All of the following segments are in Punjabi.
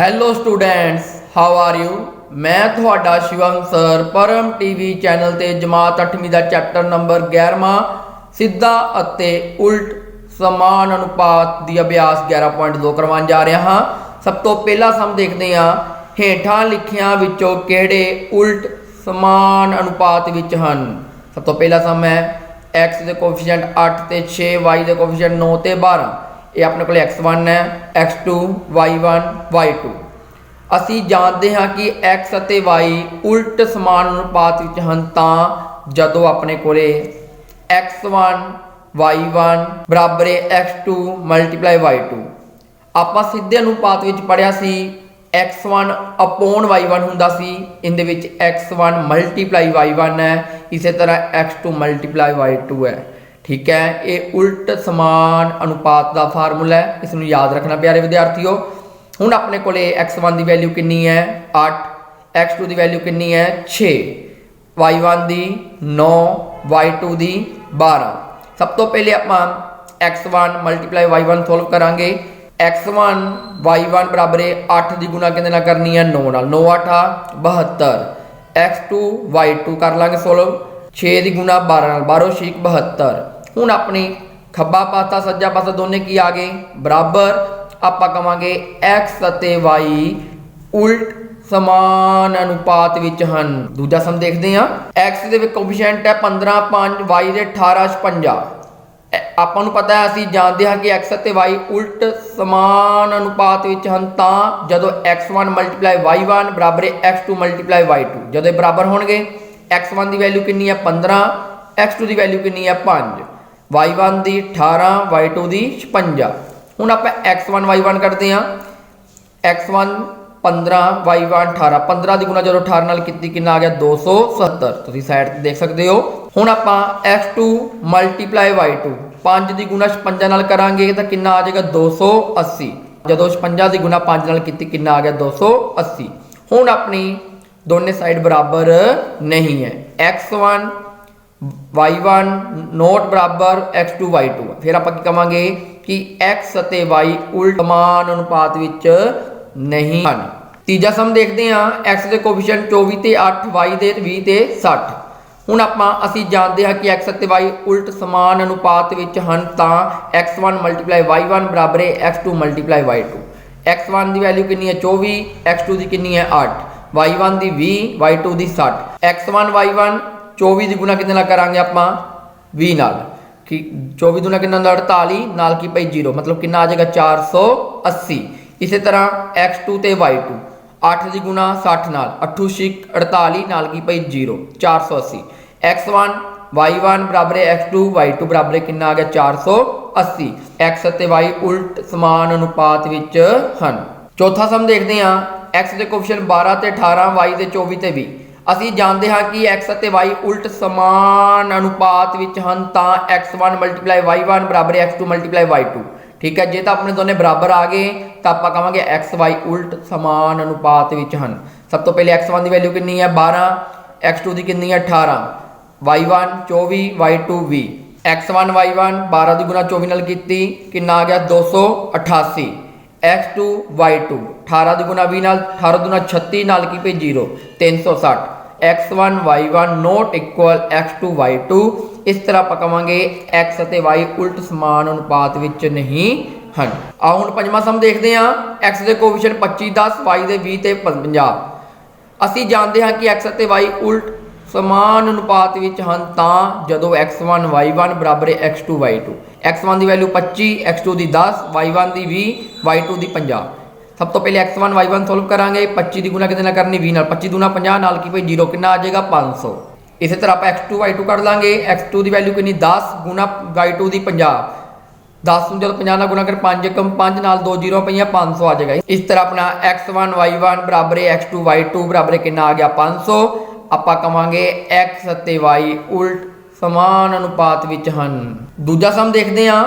Hello students how are you ਮੈਂ ਤੁਹਾਡਾ Shivam sir Param TV channel ਤੇ ਜਮਾਤ 8ਵੀਂ ਦਾ ਚੈਪਟਰ ਨੰਬਰ 11ਵਾਂ ਸਿੱਧਾ ਅਤੇ ਉਲਟ ਸਮਾਨ ਅਨੁਪਾਤ ਦੀ ਅਭਿਆਸ 11.2 ਕਰਵਾਉਣ ਜਾ ਰਿਹਾ ਹਾਂ। ਸਭ ਤੋਂ ਪਹਿਲਾ ਸਮ ਦੇਖਦੇ ਹਾਂ। ਹੇਠਾਂ ਲਿਖਿਆਂ ਵਿੱਚੋਂ ਕਿਹੜੇ ਉਲਟ ਸਮਾਨ ਅਨੁਪਾਤ ਵਿੱਚ ਹਨ? ਸਭ ਤੋਂ ਪਹਿਲਾ ਸਮ ਹੈ x ਦੇ ਕੋਐਫੀਸ਼ੀਐਂਟ 8 ਤੇ 6 y ਦੇ ਕੋਐਫੀਸ਼ੀਐਂਟ 9 ਤੇ 12 ਇਹ ਆਪਣੇ ਕੋਲ x1 ਹੈ x2 y1 y2 ਅਸੀਂ ਜਾਣਦੇ ਹਾਂ ਕਿ x ਅਤੇ y ਉਲਟ ਸਮਾਨ ਅਨੁਪਾਤ ਵਿੱਚ ਹਨ ਤਾਂ ਜਦੋਂ ਆਪਣੇ ਕੋਲੇ x1 y1 ਬਰਾਬਰ ਹੈ x2 ਮਲਟੀਪਲਾਈ y2 ਆਪਾਂ ਸਿੱਧੇ ਅਨੁਪਾਤ ਵਿੱਚ ਪੜਿਆ ਸੀ x1 ਅਪੋਨ y1 ਹੁੰਦਾ ਸੀ, ਇਹਦੇ ਵਿੱਚ x1 ਮਲਟੀਪਲਾਈ y1 ਹੈ, ਇਸੇ ਤਰ੍ਹਾਂ x2 ਮਲਟੀਪਲਾਈ y2 ਹੈ। ਠੀਕ ਹੈ, ਇਹ ਉਲਟ ਸਮਾਨ ਅਨੁਪਾਤ ਦਾ ਫਾਰਮੂਲਾ ਹੈ, ਇਸ ਨੂੰ ਯਾਦ ਰੱਖਣਾ ਪਿਆਰੇ ਵਿਦਿਆਰਥੀਓ। ਹੁਣ ਆਪਣੇ ਕੋਲੇ x1 ਦੀ ਵੈਲਿਊ ਕਿੰਨੀ ਹੈ? 8 x2 ਦੀ ਵੈਲਿਊ ਕਿੰਨੀ ਹੈ? 6 y1 ਦੀ 9 y2 ਦੀ 12 ਸਭ ਤੋਂ ਪਹਿਲੇ ਆਪਾਂ x1 ਮਲਟੀਪਲਾਈ y1 ਸੋਲਵ ਕਰਾਂਗੇ। x1 y1 ਬਰਾਬਰ ਹੈ 8 ਦੀ ਗੁਣਾ ਕਿਹਦੇ ਨਾਲ ਕਰਨੀ ਹੈ? 9 ਨਾਲ। 9 8 72 x2 y2 ਕਰ ਲਾਂਗੇ ਸੋਲਵ 6 ਦੀ ਗੁਣਾ 12 ਨਾਲ 12 6 72 ਹੁਣ ਆਪਣੀ ਖੱਬਾ ਪਾਸਾ, ਸੱਜਾ ਪਾਸਾ ਦੋਨੇ ਕੀ ਆ ਗਏ? ਬਰਾਬਰ। ਆਪਾਂ ਕਵਾਂਗੇ x ਅਤੇ y ਉਲਟ ਸਮਾਨ ਅਨੁਪਾਤ ਵਿੱਚ ਹਨ। ਦੂਜਾ ਸਮ ਦੇਖਦੇ ਹਾਂ। X ਦੇ ਵਿੱਚ ਕੋਐਫੀਸ਼ੀਐਂਟ ਹੈ 15 5 y ਦੇ 18 56 ਆਪਾਂ ਨੂੰ ਪਤਾ ਹੈ, ਅਸੀਂ ਜਾਣਦੇ ਹਾਂ ਕਿ x ਅਤੇ y ਉਲਟ ਸਮਾਨ ਅਨੁਪਾਤ ਵਿੱਚ ਹਨ ਤਾਂ ਜਦੋਂ x1 y1 ਬਰਾਬਰ ਹੈ x2 y2 ਜਦੋਂ ਇਹ ਬਰਾਬਰ ਹੋਣਗੇ x1 ਦੀ ਵੈਲਿਊ ਕਿੰਨੀ ਹੈ 15 x2 ਦੀ ਵੈਲਿਊ ਕਿੰਨੀ ਹੈ 5 y1 ਦੀ 18 y2 ਦੀ 56 ਹੁਣ ਆਪਾਂ x1 y1 ਕਰਦੇ ਹਾਂ। X1 15 y1 18 15 ਦੀ ਗੁਣਾ ਜਦੋਂ 18 ਨਾਲ ਕੀਤੀ, ਕਿੰਨਾ ਆ ਗਿਆ? 270 ਤੁਸੀਂ ਸਾਈਡ ਤੇ ਦੇਖ ਸਕਦੇ ਹੋ। ਹੁਣ ਆਪਾਂ x2 ਮਲਟੀਪਲਾਈ y2 5 ਦੀ ਗੁਣਾ 56 ਨਾਲ ਕਰਾਂਗੇ ਤਾਂ ਕਿੰਨਾ ਆ ਜਾਏਗਾ? 280 ਜਦੋਂ 56 ਦੀ ਗੁਣਾ 5 ਨਾਲ ਕੀਤੀ, ਕਿੰਨਾ ਆ ਗਿਆ? 280 ਹੁਣ ਆਪਣੀ ਦੋਨੇ ਸਾਈਡ ਬਰਾਬਰ ਨਹੀਂ ਹੈ। X1 y1 ਨੋਟ ਬਰਾਬਰ x2 y2 ਫਿਰ ਆਪਾਂ ਕੀ ਕਵਾਂਗੇ ਕਿ x ਅਤੇ y ਉਲਟ ਸਮਾਨ ਅਨੁਪਾਤ ਵਿੱਚ ਨਹੀਂ ਹਨ। ਤੀਜਾ ਸਮ ਦੇਖਦੇ ਹਾਂ। X ਦੇ ਕੋਐਫੀਸ਼ੀਐਂਟ 24 ਤੇ 8 y ਦੇ 20 ਤੇ 60 ਹੁਣ ਆਪਾਂ, ਅਸੀਂ ਜਾਣਦੇ ਹਾਂ ਕਿ x ਅਤੇ y ਉਲਟ ਸਮਾਨ ਅਨੁਪਾਤ ਵਿੱਚ ਹਨ ਤਾਂ x1 y1 ਬਰਾਬਰ ਹੈ x2 y2 x1 ਦੀ ਵੈਲਿਊ ਕਿੰਨੀ ਹੈ? 24 x2 ਦੀ ਕਿੰਨੀ ਹੈ? 8 y1 ਦੀ 20 y2 ਦੀ 60 x1 y1 24 ਦੀ ਗੁਣਾ ਕਿੰਨੇ ਨਾਲ ਕਰਾਂਗੇ ਆਪਾਂ? 20 ਨਾਲ। ਕਿ 24 ਦੁਨਾ ਕਿੰਨਾ ਹੁੰਦਾ? 48 ਨਾਲ ਕੀ ਪਈ? 0 ਮਤਲਬ ਕਿੰਨਾ ਆ ਜਾਏਗਾ? 480 ਇਸੇ ਤਰ੍ਹਾਂ x2 ਤੇ y2 8 ਦੀ ਗੁਣਾ 60 ਨਾਲ। 8 ਛਿਕ 48 ਨਾਲ ਕੀ ਪਈ? 0 480 x1 y1 ਬਰਾਬਰ ਹੈ x2 y2 ਬਰਾਬਰ ਹੈ ਕਿੰਨਾ ਆ ਗਿਆ? 480 x ਅਤੇ y ਉਲਟ ਸਮਾਨ ਅਨੁਪਾਤ ਵਿੱਚ ਹਨ। ਚੌਥਾ ਸਮ ਦੇਖਦੇ ਹਾਂ। X ਦੇ ਕੋਐਫੀਸ਼ੀਐਂਟ 12 ਤੇ 18 y ਦੇ 24 ਤੇ 20 ਅਸੀਂ ਜਾਣਦੇ ਹਾਂ ਕਿ x ਅਤੇ y ਉਲਟ ਸਮਾਨ ਅਨੁਪਾਤ ਵਿੱਚ ਹਨ ਤਾਂ x1 y1 ਬਰਾਬਰ ਹੈ x2 y2 ਠੀਕ ਹੈ, ਜੇ ਤਾਂ ਆਪਣੇ ਦੋਨੇ ਬਰਾਬਰ ਆ ਗਏ, ਤਾਂ ਆਪਾਂ ਕਹਾਂਗੇ xy ਉਲਟ ਸਮਾਨ ਅਨੁਪਾਤ ਵਿੱਚ ਹਨ। ਸਭ ਤੋਂ ਪਹਿਲੇ x1 ਦੀ ਵੈਲਿਊ ਕਿੰਨੀ ਹੈ? 12 x2 ਦੀ ਕਿੰਨੀ ਹੈ? 18 y1 24 y2 20 x1 y1 12 ਦੀ ਗੁਣਾ 24 ਨਾਲ ਕੀਤੀ, ਕਿੰਨਾ ਆ ਗਿਆ? 288 x2 y2 18 ਦੀ ਗੁਣਾ 20 ਨਾਲ 18 ਦੁਨਾ 36 ਨਾਲ ਕੀ ਪਈ 0 360 x1 y1 not equal x2 y2 ਇਸ ਤਰ੍ਹਾਂ ਆਪਾਂ ਕਵਾਂਗੇ x ਅਤੇ y ਉਲਟ ਸਮਾਨ ਅਨੁਪਾਤ ਵਿੱਚ ਨਹੀਂ ਹਨ। ਆ ਹੁਣ ਪੰਜਵਾਂ ਸਮ ਦੇਖਦੇ ਹਾਂ। X ਦੇ ਕੋਐਫੀਸ਼ੀਐਂਟ 25 10 y ਦੇ 20 ਤੇ 50 ਅਸੀਂ ਜਾਣਦੇ ਹਾਂ ਕਿ x ਅਤੇ y ਉਲਟ ਸਮਾਨ ਅਨੁਪਾਤ ਵਿੱਚ ਹਨ ਤਾਂ ਜਦੋਂ x1 y1 ਬਰਾਬਰ ਹੈ x2 y2 x1 ਦੀ ਵੈਲਿਊ 25 x2 ਦੀ 10 y1 ਦੀ 20 y2 ਦੀ 50 ਸਭ ਤੋਂ ਪਹਿਲੇ x1 y1 ਸੋਲਵ ਕਰਾਂਗੇ। 25 ਦੀ ਗੁਣਾ ਕਿਤੇ ਨਾਲ ਕਰਨੀ 20 ਨਾਲ 25 ਦੁਨਾ 50 ਨਾਲ ਕੀ ਭਈ 0 ਕਿੰਨਾ ਆ ਜਾਏਗਾ? 500 ਇਸੇ ਤਰ੍ਹਾਂ ਆਪਾਂ x2 y2 ਕੱਢ ਲਾਂਗੇ। x2 ਦੀ ਵੈਲਿਊ ਕਿੰਨੀ? 10 ਗੁਣਾ y2 ਦੀ 50 10 ਨੂੰ ਜਦੋਂ 50 ਨਾਲ ਗੁਣਾ ਕਰ 5 ਕਮ 5 ਨਾਲ 2 ਜ਼ੀਰੋ ਪਈਆਂ 500 ਆ ਜਾਏਗਾ। ਇਸ ਤਰ੍ਹਾਂ ਆਪਣਾ x1 y1 ਬਰਾਬਰ ਹੈ x2 y2 ਬਰਾਬਰ ਹੈ, ਕਿੰਨਾ ਆ ਗਿਆ? 500 ਆਪਾਂ ਕਵਾਂਗੇ x ਅਤੇ y ਉਲਟ ਸਮਾਨ ਅਨੁਪਾਤ ਵਿੱਚ ਹਨ। ਦੂਜਾ ਸਮ ਦੇਖਦੇ ਹਾਂ।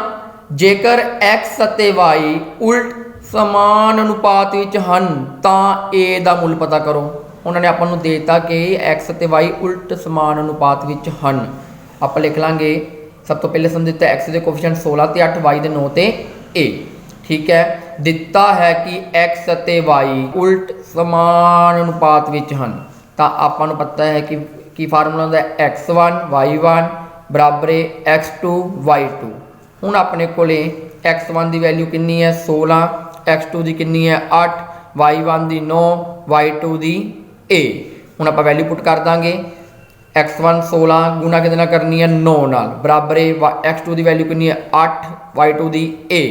ਜੇਕਰ x ਅਤੇ y ਉਲਟ ਸਮਾਨ ਅਨੁਪਾਤ ਵਿੱਚ ਹਨ, ਤਾਂ a ਦਾ ਮੁੱਲ ਪਤਾ ਕਰੋ। ਉਹਨਾਂ ਨੇ ਆਪਾਂ ਨੂੰ ਦੇ ਦਿੱਤਾ ਕਿ x ਅਤੇ y ਉਲਟ ਸਮਾਨ ਅਨੁਪਾਤ ਵਿੱਚ ਹਨ। ਆਪਾਂ ਲਿਖ ਲਾਂਗੇ। ਸਭ ਤੋਂ ਪਹਿਲੇ ਸਮ ਦਿੱਤਾ x ਦੇ ਕੋਐਫੀਸ਼ੀਐਂਟ 16 ਤੇ 8 y ਦੇ 9 ਤੇ a ਠੀਕ ਹੈ। ਦਿੱਤਾ ਹੈ ਕਿ x ਅਤੇ y ਉਲਟ ਸਮਾਨ ਅਨੁਪਾਤ ਵਿੱਚ ਹਨ। ਤਾਂ ਆਪਾਂ ਨੂੰ ਪਤਾ ਹੈ ਕਿ ਕੀ ਫਾਰਮੂਲਾ ਹੁੰਦਾ ਹੈ? X1 y1 ਬਰਾਬਰ ਹੈ x2 y2 ਹੁਣ ਆਪਣੇ ਕੋਲੇ x1 ਦੀ ਵੈਲਿਊ ਕਿੰਨੀ ਹੈ? 16 x2 ਦੀ ਕਿੰਨੀ ਹੈ? 8 y1 the 9 y2 the a ਹੁਣ ਆਪਾਂ ਵੈਲਿਊ ਪੁੱਟ ਕਰ ਦਾਂਗੇ। X1 16 ਗੁਣਾ ਕਿਹਦੇ ਨਾਲ ਕਰਨੀ ਹੈ? 9 ਨਾਲ। ਬਰਾਬਰ ਹੈ y- x2 ਦੀ ਵੈਲਿਊ ਕਿੰਨੀ ਹੈ? 8 y2 ਦੀ a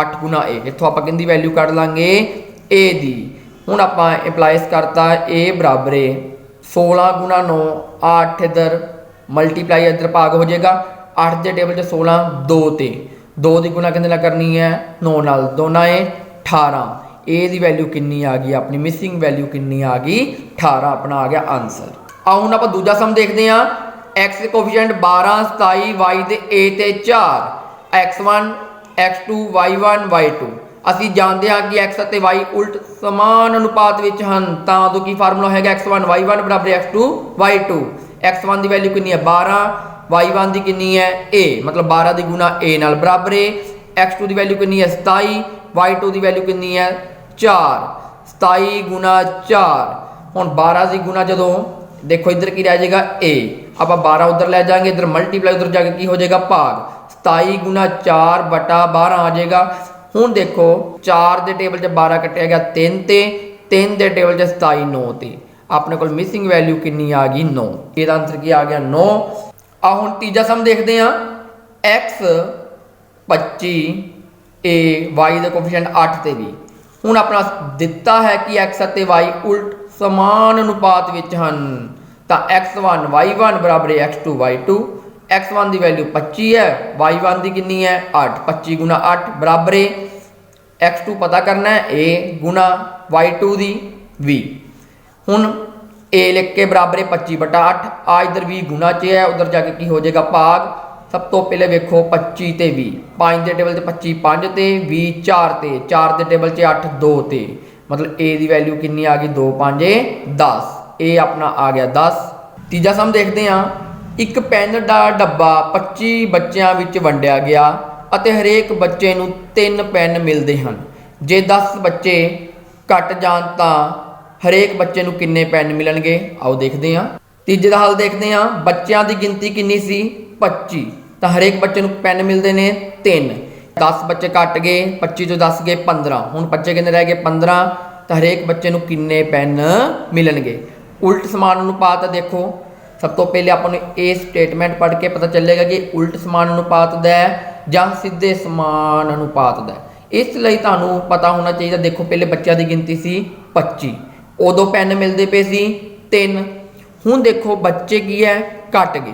8 ਗੁਣਾ a ਇੱਥੋਂ ਆਪਾਂ ਕਿੰਦੀ ਵੈਲਿਊ ਕੱਢ ਲਾਂਗੇ? A ਦੀ। ਹੁਣ ਆਪਾਂ ਇੰਪਲਾਈਜ਼ ਕਰਤਾ a ਬਰਾਬਰ ਹੈ 16 ਗੁਣਾ 9 8 ਇਧਰ ਮਲਟੀਪਲਾਈ ਇਧਰ ਭਾਗ ਹੋ ਜਾਏਗਾ। 8 ਦੇ ਟੇਬਲ 'ਚ 16 2 ਤੇ। 2 ਦੀ ਗੁਣਾ ਕਿੰਨੇ ਨਾਲ ਕਰਨੀ ਹੈ? 9 ਨਾਲ। ਦੋਨਾਂ ਏ 18 a ਦੀ ਵੈਲਿਊ ਕਿੰਨੀ ਆ ਗਈ? ਆਪਣੀ ਮਿਸਿੰਗ ਵੈਲਿਊ ਕਿੰਨੀ ਆ ਗਈ? 18 ਆਪਣਾ ਆ ਗਿਆ ਆਨਸਰ ਆ ਹੁਣ ਆਪਾਂ ਦੂਜਾ ਸਮ ਦੇਖਦੇ ਹਾਂ। X ਦੇ ਕੋਐਫੀਸ਼ੀਐਂਟ 12 27 y ਦੇ a ਤੇ 4 x1 x2 y1 y2 ਅਸੀਂ ਜਾਣਦੇ ਹਾਂ ਕਿ x ਅਤੇ y ਉਲਟ ਸਮਾਨ ਅਨੁਪਾਤ ਵਿੱਚ ਹਨ, ਤਾਂ ਉਦੋਂ ਕੀ ਫਾਰਮੂਲਾ ਹੋਏਗਾ x1 y1 ਬਰਾਬਰ x2 y2 x1 ਦੀ ਵੈਲਿਊ ਕਿੰਨੀ ਹੈ? 12 y1 ਦੀ ਕਿੰਨੀ ਹੈ? A, ਮਤਲਬ 12 ਦੀ ਗੁਣਾ a ਨਾਲ ਬਰਾਬਰ ਹੈ x2 ਦੀ ਵੈਲਿਊ ਕਿੰਨੀ ਹੈ? 27 y2 ਦੀ ਵੈਲਿਊ ਕਿੰਨੀ ਹੈ? 4 27 ਗੁਣਾ 4 ਹੁਣ 12 ਦੀ ਗੁਣਾ ਜਦੋਂ, ਦੇਖੋ ਇੱਧਰ ਕੀ ਰਹਿ ਜਾਏਗਾ? A ਆਪਾਂ 12 ਉਧਰ ਲੈ ਜਾਾਂਗੇ, ਇੱਧਰ ਮਲਟੀਪਲਾਈ ਉਧਰ ਜਾ ਕੇ ਕੀ ਹੋ ਜਾਏਗਾ? ਭਾਗ। 27 ਗੁਣਾ 4 ਬਟਾ 12 ਆ ਜਾਏਗਾ। ਹੁਣ ਦੇਖੋ 4 ਦੇ ਟੇਬਲ 'ਚ 12 ਕੱਟਿਆ ਗਿਆ 3 ਤੇ 3 ਦੇ ਟੇਬਲ 'ਚ 27 9 ਤੇ। ਆਪਣੇ ਕੋਲ ਮਿਸਿੰਗ ਵੈਲਿਊ ਕਿੰਨੀ ਆ ਗਈ? 9 ਇਹਦਾ ਆਨਸਰ ਕੀ ਆ ਗਿਆ? 9 ਆ ਹੁਣ ਤੀਜਾ ਸਮ ਦੇਖਦੇ ਆ x 25 a, y ਦੇ ਕੋਐਫੀਸ਼ੀਐਂਟ 8 ਤੇ ਵੀ। ਹੁਣ ਆਪਣਾ ਦਿੱਤਾ ਹੈ ਕਿ x ਅਤੇ y ਉਲਟ ਸਮਾਨ ਅਨੁਪਾਤ ਵਿੱਚ ਹਨ। ਤਾਂ x1 y1 ਬਰਾਬਰ ਹੈ x2 y2 x1 ਦੀ ਵੈਲਿਊ 25 ਹੈ y1 ਦੀ ਕਿੰਨੀ ਹੈ? 8 25 ਗੁਣਾ 8 ਬਰਾਬਰ ਹੈ x2 ਪਤਾ ਕਰਨਾ ਹੈ, a ਗੁਣਾ y2 ਦੀ v ਹੁਣ a ਲਿਖ ਕੇ ਬਰਾਬਰ ਹੈ 25 ਬਟਾ 8 ਆ ਇਧਰ v ਗੁਣਾ ਚ ਹੈ, ਉਧਰ ਜਾ ਕੇ ਕੀ ਹੋ ਜਾਏਗਾ? ਭਾਗ। ਸਭ ਤੋਂ ਪਹਿਲੇ ਵੇਖੋ 25 ਤੇ 20 5 ਦੇ ਟੇਬਲ ਤੇ 25 5 ਤੇ 20 4 ਤੇ। 4 ਦੇ ਟੇਬਲ 'ਚ 8 2 ਤੇ। ਮਤਲਬ a ਦੀ ਵੈਲਿਊ ਕਿੰਨੀ ਆ ਗਈ? 2 5 10 ਇਹ ਆਪਣਾ ਆ ਗਿਆ 10 ਤੀਜਾ ਸਮ ਦੇਖਦੇ ਹਾਂ। ਇੱਕ ਪੈਨ ਦਾ ਡੱਬਾ 25 ਬੱਚਿਆਂ ਵਿੱਚ ਵੰਡਿਆ ਗਿਆ ਅਤੇ ਹਰੇਕ ਬੱਚੇ ਨੂੰ 3 ਪੈਨ ਮਿਲਦੇ ਹਨ। ਜੇ 10 ਬੱਚੇ ਘਟ ਜਾਣ ਤਾਂ ਹਰੇਕ ਬੱਚੇ ਨੂੰ ਕਿੰਨੇ ਪੈਨ ਮਿਲਣਗੇ? ਆਓ ਦੇਖਦੇ ਹਾਂ। ਤੀਜੇ ਦਾ ਹੱਲ ਦੇਖਦੇ ਹਾਂ। ਬੱਚਿਆਂ ਦੀ ਗਿਣਤੀ ਕਿੰਨੀ ਸੀ? 25 ਤਾਂ ਹਰੇਕ ਬੱਚੇ ਨੂੰ ਪੈਨ ਮਿਲਦੇ ਨੇ 3 10 ਬੱਚੇ ਘਟ ਗਏ 25 ਤੋਂ 10 ਗਏ 15 ਹੁਣ ਬੱਚੇ ਕਿੰਨੇ ਰਹਿ ਗਏ? 15 ਤਾਂ ਹਰੇਕ ਬੱਚੇ ਨੂੰ ਕਿੰਨੇ ਪੈਨ ਮਿਲਣਗੇ? ਉਲਟ ਸਮਾਨ ਅਨੁਪਾਤ ਦੇਖੋ। ਸਭ ਤੋਂ ਪਹਿਲੇ ਆਪਾਂ ਨੂੰ ਇਹ ਸਟੇਟਮੈਂਟ ਪੜ੍ਹ ਕੇ ਪਤਾ ਚੱਲੇਗਾ ਕਿ ਉਲਟ ਸਮਾਨ ਅਨੁਪਾਤ ਦਾ ਹੈ ਜਾਂ ਸਿੱਧੇ ਸਮਾਨ ਅਨੁਪਾਤ ਦਾ ਇਸ ਲਈ ਤੁਹਾਨੂੰ ਪਤਾ ਹੋਣਾ ਚਾਹੀਦਾ, ਦੇਖੋ ਪਹਿਲੇ ਬੱਚਿਆਂ ਦੀ ਗਿਣਤੀ ਸੀ 25 ਉਦੋਂ ਪੈਨ ਮਿਲਦੇ ਪਏ ਸੀ 3 ਹੁਣ ਦੇਖੋ ਬੱਚੇ ਕੀ ਹੈ, ਘਟ ਗਏ।